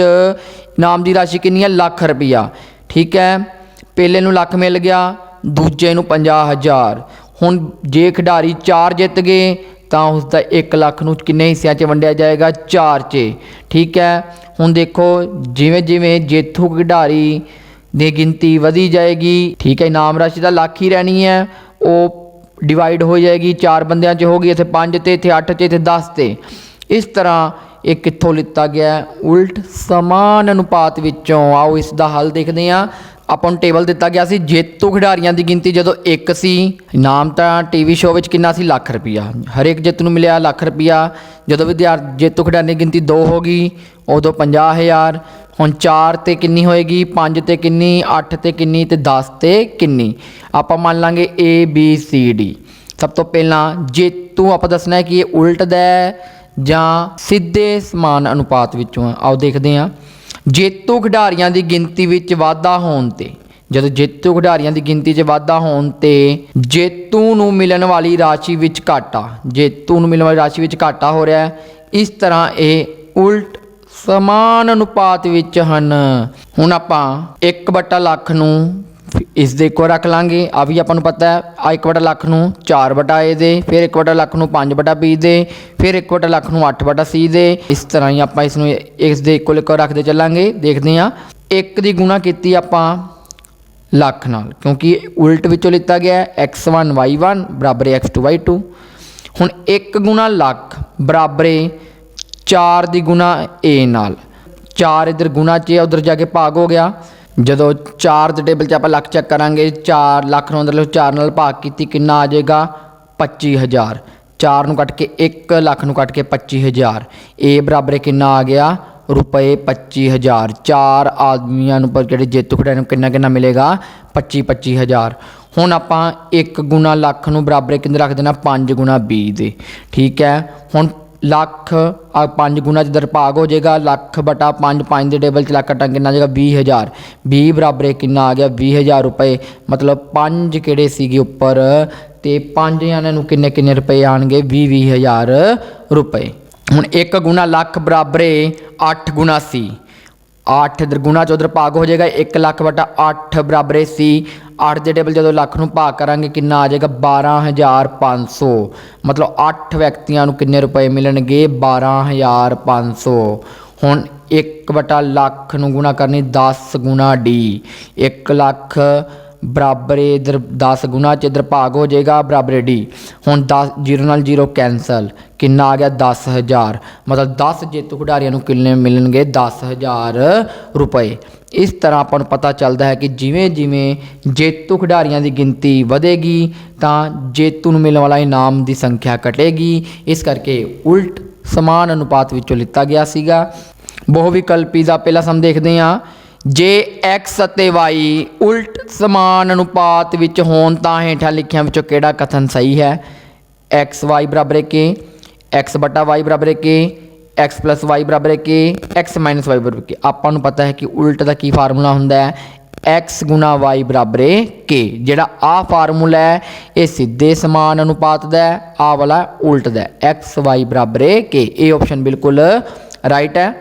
ਇਨਾਮ ਦੀ ਰਾਸ਼ੀ ਕਿੰਨੀ ਹੈ? ਲੱਖ ਰੁਪਈਆ। ਠੀਕ ਹੈ? ਪਹਿਲੇ ਨੂੰ ਲੱਖ ਮਿਲ ਗਿਆ, ਦੂਜੇ ਨੂੰ 50000 ਹੁਣ ਜੇ ਖਿਡਾਰੀ 4 ਜਿੱਤ ਗਏ ਤਾਂ ਉਸ ਦਾ 1 ਲੱਖ ਨੂੰ ਕਿੰਨੇ ਹਿੱਸਿਆਂ 'ਚ ਵੰਡਿਆ ਜਾਏਗਾ? 4 'ਚ। ਠੀਕ ਹੈ? ਹੁਣ ਦੇਖੋ, ਜਿਵੇਂ ਜਿਵੇਂ ਜੇਤੂ ਖਿਡਾਰੀ ਦੀ ਗਿਣਤੀ ਵਧੀ ਜਾਏਗੀ, ਠੀਕ ਹੈ, ਇਨਾਮ ਰਾਸ਼ੀ ਦਾ ਲੱਖ ਹੀ ਰਹਿਣੀ ਹੈ, ਉਹ ਡਿਵਾਈਡ ਹੋ ਜਾਏਗੀ 4 ਬੰਦਿਆਂ 'ਚ ਹੋ ਗਈ ਇੱਥੇ 5 ਤੇ, ਇੱਥੇ 8 ਤੇ, ਇੱਥੇ 10 ਤੇ। ਇਸ ਤਰ੍ਹਾਂ ਇਹ ਕਿੱਥੋਂ ਲਿੱਤਾ ਗਿਆ? ਉਲਟ ਸਮਾਨ ਅਨੁਪਾਤ ਵਿੱਚੋਂ। ਆਓ ਇਸ ਦਾ ਹੱਲ ਦੇਖਦੇ ਹਾਂ। ਆਪਾਂ ਨੂੰ ਟੇਬਲ ਦਿੱਤਾ ਗਿਆ ਸੀ ਜੇਤੂ ਖਿਡਾਰੀਆਂ ਦੀ ਗਿਣਤੀ ਜਦੋਂ 1 ਸੀ ਇਨਾਮ ਤਾਂ ਟੀਵੀ ਸ਼ੋਅ ਵਿੱਚ ਕਿੰਨਾ ਸੀ? ਲੱਖ ਰੁਪਈਆ। ਹਰੇਕ ਜੇਤੂ ਨੂੰ ਮਿਲਿਆ ਲੱਖ ਰੁਪਈਆ। ਜਦੋਂ ਵਿਦਿਆਰ, ਜੇਤੂ ਖਿਡਾਰੀਆਂ ਦੀ ਗਿਣਤੀ 2 ਹੋ ਗਈ, ਉਦੋਂ 50000 ਹੁਣ 4 ਤੇ ਕਿੰਨੀ ਹੋਏਗੀ? 5 ਤੇ ਕਿੰਨੀ 8 ਤੇ ਕਿੰਨੀ ਤੇ 10 ਤੇ ਕਿੰਨੀ? ਆਪਾਂ ਮੰਨ ਲਾਂਗੇ A, B, C, D ਸਭ ਤੋਂ ਪਹਿਲਾਂ ਜੇਤੂ ਆਪਾਂ ਦੱਸਣਾ ਹੈ ਕਿ ਇਹ ਉਲਟ ਦਾ ਹੈ ਜਾਂ ਸਿੱਧੇ ਸਮਾਨ ਅਨੁਪਾਤ ਵਿੱਚੋਂ ਆਓ ਦੇਖਦੇ ਹਾਂ। ਜੇਤੂ ਖਿਡਾਰੀਆਂ ਦੀ ਗਿਣਤੀ ਵਿੱਚ ਵਾਧਾ ਹੋਣ ਤੇ, ਜਦੋਂ ਜੇਤੂ ਖਿਡਾਰੀਆਂ ਦੀ ਗਿਣਤੀ 'ਚ ਵਾਧਾ ਹੋਣ ਤੇ ਜੇਤੂ ਨੂੰ ਮਿਲਣ ਵਾਲੀ ਰਾਸ਼ੀ ਵਿੱਚ ਘਾਟਾ, ਜੇਤੂ ਨੂੰ ਮਿਲਣ ਵਾਲੀ ਰਾਸ਼ੀ ਵਿੱਚ ਘਾਟਾ ਹੋ ਰਿਹਾ ਹੈ। ਇਸ ਤਰ੍ਹਾਂ ਇਹ ਉਲਟ ਸਮਾਨ ਅਨੁਪਾਤ ਵਿੱਚ ਹਨ। ਹੁਣ ਆਪਾਂ 1 ਬਟਾ ਲੱਖ ਨੂੰ ਇਸ ਦੇ ਇੱਕੋ ਰੱਖ ਲਾਂਗੇ। ਆ ਵੀ ਆਪਾਂ ਨੂੰ ਪਤਾ ਹੈ ਆ 1 ਵਟਾ ਲੱਖ ਨੂੰ 4 ਵਟਾ ਏ ਦੇ, ਫਿਰ 1 ਵਟਾ ਲੱਖ ਨੂੰ 5 ਵਟਾ B ਦੇ, ਫਿਰ 1 ਵਟਾ ਲੱਖ ਨੂੰ 8 ਵਟਾ ਸੀ ਦੇ। ਇਸ ਤਰ੍ਹਾਂ ਹੀ ਆਪਾਂ ਇਸ ਨੂੰ ਇਸ ਦੇ ਇੱਕੋ ਇੱਕੋ ਰੱਖਦੇ ਚੱਲਾਂਗੇ। ਦੇਖਦੇ ਹਾਂ 1 ਦੀ ਗੁਣਾ ਕੀਤੀ ਆਪਾਂ ਲੱਖ ਨਾਲ, ਕਿਉਂਕਿ ਉਲਟ ਵਿੱਚੋਂ ਲਿੱਤਾ ਗਿਆ ਹੈ x1 y1 ਬਰਾਬਰ ਹੈ x2 y2 ਹੁਣ 1 ਗੁਣਾ ਲੱਖ ਬਰਾਬਰ ਹੈ 4 ਦੀ ਗੁਣਾ a ਨਾਲ। 4 ਇਧਰ ਗੁਣਾ ਚ ਹੈ ਉਧਰ ਜਾ ਕੇ ਭਾਗ ਹੋ ਗਿਆ। ਜਦੋਂ 4 ਦੇ ਟੇਬਲ 'ਚ ਆਪਾਂ ਲੱਖ ਚੈੱਕ ਕਰਾਂਗੇ 4 ਲੱਖ ਨੂੰ ਅੰਦਰ ਲਓ 4 ਨਾਲ ਭਾਗ ਕੀਤੀ, ਕਿੰਨਾ ਆ ਜਾਏਗਾ? 25000 4 ਨੂੰ ਕੱਟ ਕੇ 1 ਲੱਖ ਨੂੰ ਕੱਟ ਕੇ 25000 a ਬਰਾਬਰ ਹੈ ਕਿੰਨਾ ਆ ਗਿਆ? ਰੁਪਏ 25000 ਚਾਰ ਆਦਮੀਆਂ ਨੂੰ ਪਰ ਜਿਹੜੇ ਜੇਤੂ ਖਿਡਾਰੀ ਨੂੰ ਕਿੰਨਾ ਕਿੰਨਾ ਮਿਲੇਗਾ? 25 25000 ਹੁਣ ਆਪਾਂ 1 ਗੁਣਾ ਲੱਖ ਨੂੰ ਬਰਾਬਰ ਕਿੰਨੇ ਰੱਖ ਦੇਣਾ? 5 ਗੁਣਾ 20 ਦੇ। ਠੀਕ ਹੈ? ਹੁਣ ਲੱਖ ਆ 5 ਗੁਣਾ 'ਚ ਦਰਭਾਗ ਹੋ ਜਾਏਗਾ, ਲੱਖ ਬਟਾ 5 5 ਦੇ ਟੇਬਲ 'ਚ ਲੱਖ ਕਟਾਂ ਕਿੰਨਾ ਆ ਜਾਏਗਾ 20000 20 ਬਰਾਬਰ ਇਹ ਕਿੰਨਾ ਆ ਗਿਆ? 20000 ਰੁਪਏ। ਮਤਲਬ 5 ਕਿਹੜੇ ਸੀਗੇ ਉੱਪਰ? ਤੇ 5 ਜਣਿਆਂ ਨੂੰ ਕਿੰਨੇ ਕਿੰਨੇ ਰੁਪਏ ਆਣਗੇ? 20 20000 ਰੁਪਏ। ਹੁਣ 1 ਗੁਣਾ ਲੱਖ ਬਰਾਬਰ 8 ਗੁਣਾ ਸੀ। 8 ਦਰਗੁਣਾ ਚ ਉਧਰ ਭਾਗ ਹੋ ਜਾਏਗਾ 1 ਲੱਖ ਵਟਾ 8 ਬਰਾਬਰ ਹੈ ਸੀ। 8 ਦੇ ਟੇਬਲ ਜਦੋਂ ਲੱਖ ਨੂੰ ਭਾਗ ਕਰਾਂਗੇ, ਕਿੰਨਾ ਆ ਜਾਏਗਾ? 12500 ਮਤਲਬ 8 ਵਿਅਕਤੀਆਂ ਨੂੰ ਕਿੰਨੇ ਰੁਪਏ ਮਿਲਣਗੇ? 12500 ਹੁਣ 1 ਵਟਾ ਲੱਖ ਨੂੰ ਗੁਣਾ ਕਰਨੀ 10 ਗੁਣਾ ਡੀ। 1 ਲੱਖ ਬਰਾਬਰੇ ਹੈ ਇਧਰ 10 ਗੁਣਾ ਚ ਇਧਰ ਭਾਗ ਹੋ ਜਾਏਗਾ, ਬਰਾਬਰੇ ਹੈ ਡੀ। ਹੁਣ 10 0 ਨਾਲ 0 ਕੈਨਸਲ ਕਿੰਨਾ ਆ ਗਿਆ? 10000 ਮਤਲਬ 10 ਜੇਤੂ ਖਿਡਾਰੀਆਂ ਨੂੰ ਕਿੰਨੇ ਮਿਲਣਗੇ? 10000 ਰੁਪਏ। ਇਸ ਤਰ੍ਹਾਂ ਆਪਾਂ ਨੂੰ ਪਤਾ ਚੱਲਦਾ ਹੈ ਕਿ ਜਿਵੇਂ ਜਿਵੇਂ ਜੇਤੂ ਖਿਡਾਰੀਆਂ ਦੀ ਗਿਣਤੀ ਵਧੇਗੀ, ਤਾਂ ਜੇਤੂ ਨੂੰ ਮਿਲਣ ਵਾਲਾ ਇਨਾਮ ਦੀ ਸੰਖਿਆ ਘਟੇਗੀ। ਇਸ ਕਰਕੇ ਉਲਟ ਸਮਾਨ ਅਨੁਪਾਤ ਵਿੱਚੋਂ ਲਿੱਤਾ ਗਿਆ ਸੀਗਾ। ਬਹੁ ਵਿਕਲਪੀ ਦਾ ਪਹਿਲਾ ਸਮ ਦੇਖਦੇ ਹਾਂ। ਜੇ x ਅਤੇ y ਉਲਟ ਸਮਾਨ ਅਨੁਪਾਤ ਵਿੱਚ ਹੋਣ ਤਾਂ ਹੇਠਾਂ ਲਿਖਿਆਂ ਵਿੱਚੋਂ ਕਿਹੜਾ ਕਥਨ ਸਹੀ ਹੈ? X, y ਬਰਾਬਰ ਹੈ ਕਿ x ਬਟਾ y ਬਰਾਬਰ ਹੈ ਕਿ x plus y ਬਰਾਬਰ ਹੈ ਕਿ x minus y ਬਰਾਬਰ ਹੈ ਆਪਾਂ ਨੂੰ ਪਤਾ ਹੈ ਕਿ ਉਲਟ ਦਾ ਕੀ ਫਾਰਮੂਲਾ ਹੁੰਦਾ ਹੈ? X ਗੁਣਾ y ਬਰਾਬਰ ਹੈ ਜਿਹੜਾ ਆ ਫਾਰਮੂਲਾ ਹੈ, ਇਹ ਸਿੱਧੇ ਸਮਾਨ ਅਨੁਪਾਤ ਦਾ ਹੈ ਆ ਵਾਲਾ ਉਲਟ ਦਾ ਹੈ। X, y ਬਰਾਬਰ ਇਹ ਆਪਸ਼ਨ ਬਿਲਕੁਲ ਰਾਈਟ ਹੈ।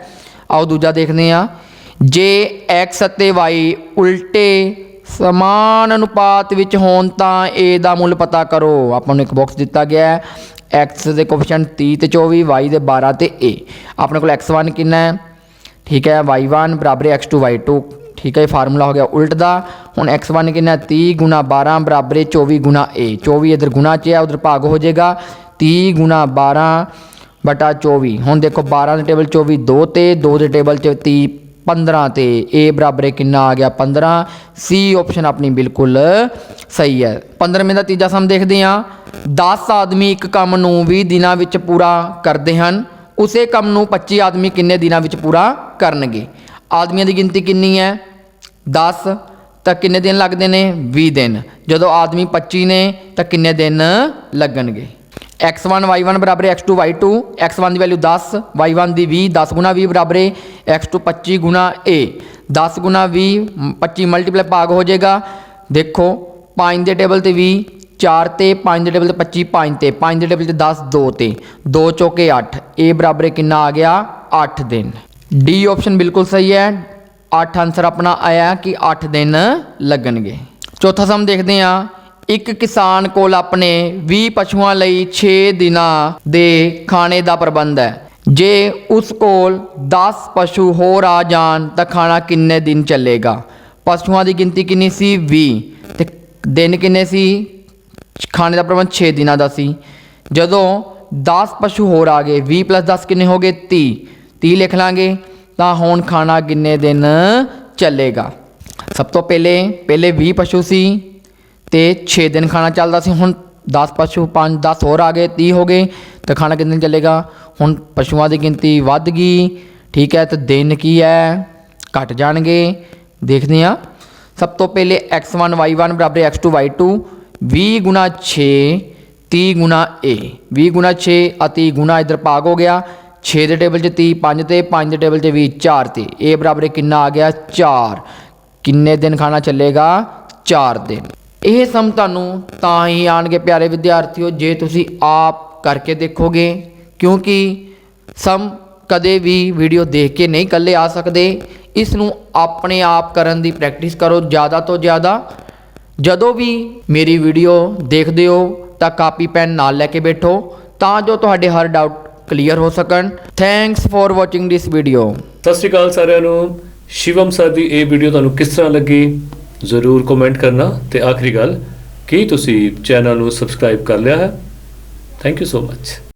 ਆਓ ਦੂਜਾ ਦੇਖਦੇ ਹਾਂ। ਜੇ x ਅਤੇ y ਉਲਟੇ ਸਮਾਨ ਅਨੁਪਾਤ ਵਿੱਚ ਹੋਣ ਤਾਂ a ਦਾ ਮੁੱਲ ਪਤਾ ਕਰੋ। ਆਪਾਂ ਨੂੰ ਇੱਕ ਬਾਕਸ ਦਿੱਤਾ ਗਿਆ ਹੈ। X ਦੇ ਕੋਐਫੀਸ਼ੀਐਂਟ 30 ਤੇ 24 y ਦੇ 12 ਤੇ a ਆਪਣੇ ਕੋਲ x1 ਕਿੰਨਾ ਹੈ? ਠੀਕ ਹੈ y1 ਬਰਾਬਰ ਹੈ x2 y2 ਠੀਕ ਹੈ, ਇਹ ਫਾਰਮੂਲਾ ਹੋ ਗਿਆ ਉਲਟ ਦਾ। ਹੁਣ x1 ਕਿੰਨਾ ਹੈ? 30 ਗੁਣਾ 12 ਬਰਾਬਰ ਹੈ 24 ਗੁਣਾ a 24 ਇਧਰ ਗੁਣਾ ਚ ਹੈ, ਉਧਰ ਭਾਗ ਹੋ ਜਾਏਗਾ। 30 ਗੁਣਾ 12 ਬਟਾ 24 ਹੁਣ ਦੇਖੋ 12 ਦੇ ਟੇਬਲ 24 2 ਤੇ 2 ਦੇ ਟੇਬਲ ਚ 30 15 ਤੇ a ਬਰਾਬਰ ਕਿੰਨਾ ਆ ਗਿਆ? 15 c ਆਪਸ਼ਨ ਆਪਣੀ ਬਿਲਕੁਲ ਸਹੀ ਹੈ। 15ਵੇਂ ਦਾ ਤੀਜਾ ਸਮ ਦੇਖਦੇ ਹਾਂ। 10 ਆਦਮੀ ਇੱਕ ਕੰਮ ਨੂੰ 20 ਦਿਨਾਂ ਵਿੱਚ ਪੂਰਾ ਕਰਦੇ ਹਨ। ਉਸੇ ਕੰਮ ਨੂੰ 25 ਆਦਮੀ ਕਿੰਨੇ ਦਿਨਾਂ ਵਿੱਚ ਪੂਰਾ ਕਰਨਗੇ? ਆਦਮੀਆਂ ਦੀ ਗਿਣਤੀ ਕਿੰਨੀ ਹੈ? 10 ਤਾਂ ਕਿੰਨੇ ਦਿਨ ਲੱਗਦੇ ਨੇ? 20 ਦਿਨ। ਜਦੋਂ ਆਦਮੀ 25 ਨੇ, ਤਾਂ ਕਿੰਨੇ ਦਿਨ ਲੱਗਣਗੇ? X1 y1 ਬਰਾਬਰ ਹੈ x2 y2 x1 ਦੀ ਵੈਲਿਊ 10 y1 ਦੀ 20 10 ਗੁਣਾ 20 ਬਰਾਬਰ ਹੈ x2 25 ਗੁਣਾ a 10 ਗੁਣਾ 20 ਮ, 25 ਮਲਟੀਪਲਾਈ ਭਾਗ ਹੋ ਜਾਏਗਾ। ਦੇਖੋ 5 ਦੇ ਟੇਬਲ ਤੇ 20 4 ਤੇ 5 ਦੇ ਟੇਬਲ ਤੇ 25 5 ਤੇ। 5 ਦੇ ਟੇਬਲ ਤੇ 10 2 ਤੇ। 2 ਚੌਕੇ 8 a ਬਰਾਬਰ ਹੈ ਕਿੰਨਾ ਆ ਗਿਆ? 8 ਦਿਨ। D ਆਪਸ਼ਨ ਬਿਲਕੁਲ ਸਹੀ ਹੈ। 8 ਆਨਸਰ ਆਪਣਾ ਆਇਆ ਕਿ 8 ਦਿਨ ਲੱਗਣਗੇ। ਚੌਥਾ ਸਮ ਦੇਖਦੇ ਹਾਂ। ਇੱਕ ਕਿਸਾਨ ਕੋਲ ਆਪਣੇ 20 ਪਸ਼ੂਆਂ ਲਈ 6 ਦਿਨਾਂ ਦੇ ਖਾਣੇ ਦਾ ਪ੍ਰਬੰਧ ਹੈ। ਜੇ ਉਸ ਕੋਲ 10 ਪਸ਼ੂ ਹੋਰ ਆ ਜਾਣ ਤਾਂ ਖਾਣਾ ਕਿੰਨੇ ਦਿਨ ਚੱਲੇਗਾ? ਪਸ਼ੂਆਂ ਦੀ ਗਿਣਤੀ ਕਿੰਨੀ ਸੀ? 20 ਤੇ ਦਿਨ ਕਿੰਨੇ ਸੀ? ਖਾਣੇ ਦਾ ਪ੍ਰਬੰਧ 6 ਦਿਨਾਂ ਦਾ ਸੀ। ਜਦੋਂ 10 ਪਸ਼ੂ ਹੋਰ ਆ ਗਏ 20 10 ਕਿੰਨੇ ਹੋ ਗਏ? 30 30 ਲਿਖ ਲਾਂਗੇ ਤਾਂ ਹੁਣ ਖਾਣਾ ਕਿੰਨੇ ਦਿਨ ਚੱਲੇਗਾ? ਸਭ ਤੋਂ ਪਹਿਲੇ ਪਹਿਲੇ 20 ਪਸ਼ੂ ਸੀ। ਤੇ 6 ਦਿਨ ਖਾਣਾ ਚੱਲਦਾ ਸੀ, ਹੁਣ 10 ਪਸ਼ੂ 5 10 ਹੋਰ ਆ ਗਏ 30 ਹੋ ਗਏ, ਤਾਂ ਖਾਣਾ ਕਿੰਨੇ ਦਿਨ ਚੱਲੇਗਾ? ਹੁਣ ਪਸ਼ੂਆਂ ਦੀ ਗਿਣਤੀ ਵੱਧ ਗਈ, ਠੀਕ ਹੈ, ਤਾਂ ਦਿਨ ਕੀ ਹੈ? ਘਟ ਜਾਣਗੇ, ਦੇਖਦੇ ਹਾਂ। ਸਭ ਤੋਂ ਪਹਿਲੇ x1 y1 ਬਰਾਬਰ ਹੈ x2 y2 20 ਗੁਣਾ 6 30 ਗੁਣਾ a 20 ਗੁਣਾ 6 ਅਤੇ ਗੁਣਾ ਇਧਰ ਭਾਗ ਹੋ ਗਿਆ 6 ਦੇ ਟੇਬਲ 'ਚ 30 5 ਤੇ 5 ਦੇ ਟੇਬਲ 'ਚ 20 4 ਤੇ, a ਬਰਾਬਰ ਕਿੰਨਾ ਆ ਗਿਆ? 4 ਕਿੰਨੇ ਦਿਨ ਖਾਣਾ ਚੱਲੇਗਾ? 4 ਦਿਨ। ਇਹ ਸਮ ਤੁਹਾਨੂੰ ਤਾਂ ਹੀ ਆਣਗੇ ਪਿਆਰੇ ਵਿਦਿਆਰਥੀਓ, ਜੇ ਤੁਸੀਂ ਆਪ ਕਰਕੇ ਦੇਖੋਗੇ, ਕਿਉਂਕਿ ਸਮ ਕਦੇ ਵੀ ਵੀਡੀਓ ਦੇਖ ਕੇ ਨਹੀਂ ਇਕੱਲੇ ਆ ਸਕਦੇ। ਇਸ ਨੂੰ ਆਪਣੇ ਆਪ ਕਰਨ ਦੀ ਪ੍ਰੈਕਟਿਸ ਕਰੋ ਜ਼ਿਆਦਾ ਤੋਂ ਜ਼ਿਆਦਾ। ਜਦੋਂ ਵੀ ਮੇਰੀ ਵੀਡੀਓ ਦੇਖਦੇ ਹੋ, ਤਾਂ ਕਾਪੀ, ਪੈਨ ਨਾਲ ਲੈ ਕੇ ਬੈਠੋ, ਤਾਂ ਜੋ ਤੁਹਾਡੇ ਹਰ ਡਾਊਟ ਕਲੀਅਰ ਹੋ ਸਕਣ। Thanks for watching this video ਸਤਿ ਸ਼੍ਰੀ ਅਕਾਲ ਸਾਰਿਆਂ ਨੂੰ। ਸ਼ਿਵਮ ਸਰ ਦੀ ਇਹ ਵੀਡੀਓ ਤੁਹਾਨੂੰ ਕਿਸ ਤਰ੍ਹਾਂ ਲੱਗੀ? ਜ਼ਰੂਰ ਕਮੈਂਟ ਕਰਨਾ ਤੇ ਆਖਰੀ ਗੱਲ, ਕੀ ਤੁਸੀਂ ਚੈਨਲ ਨੂੰ ਸਬਸਕ੍ਰਾਈਬ ਕਰ ਲਿਆ ਹੈ? Thank you so much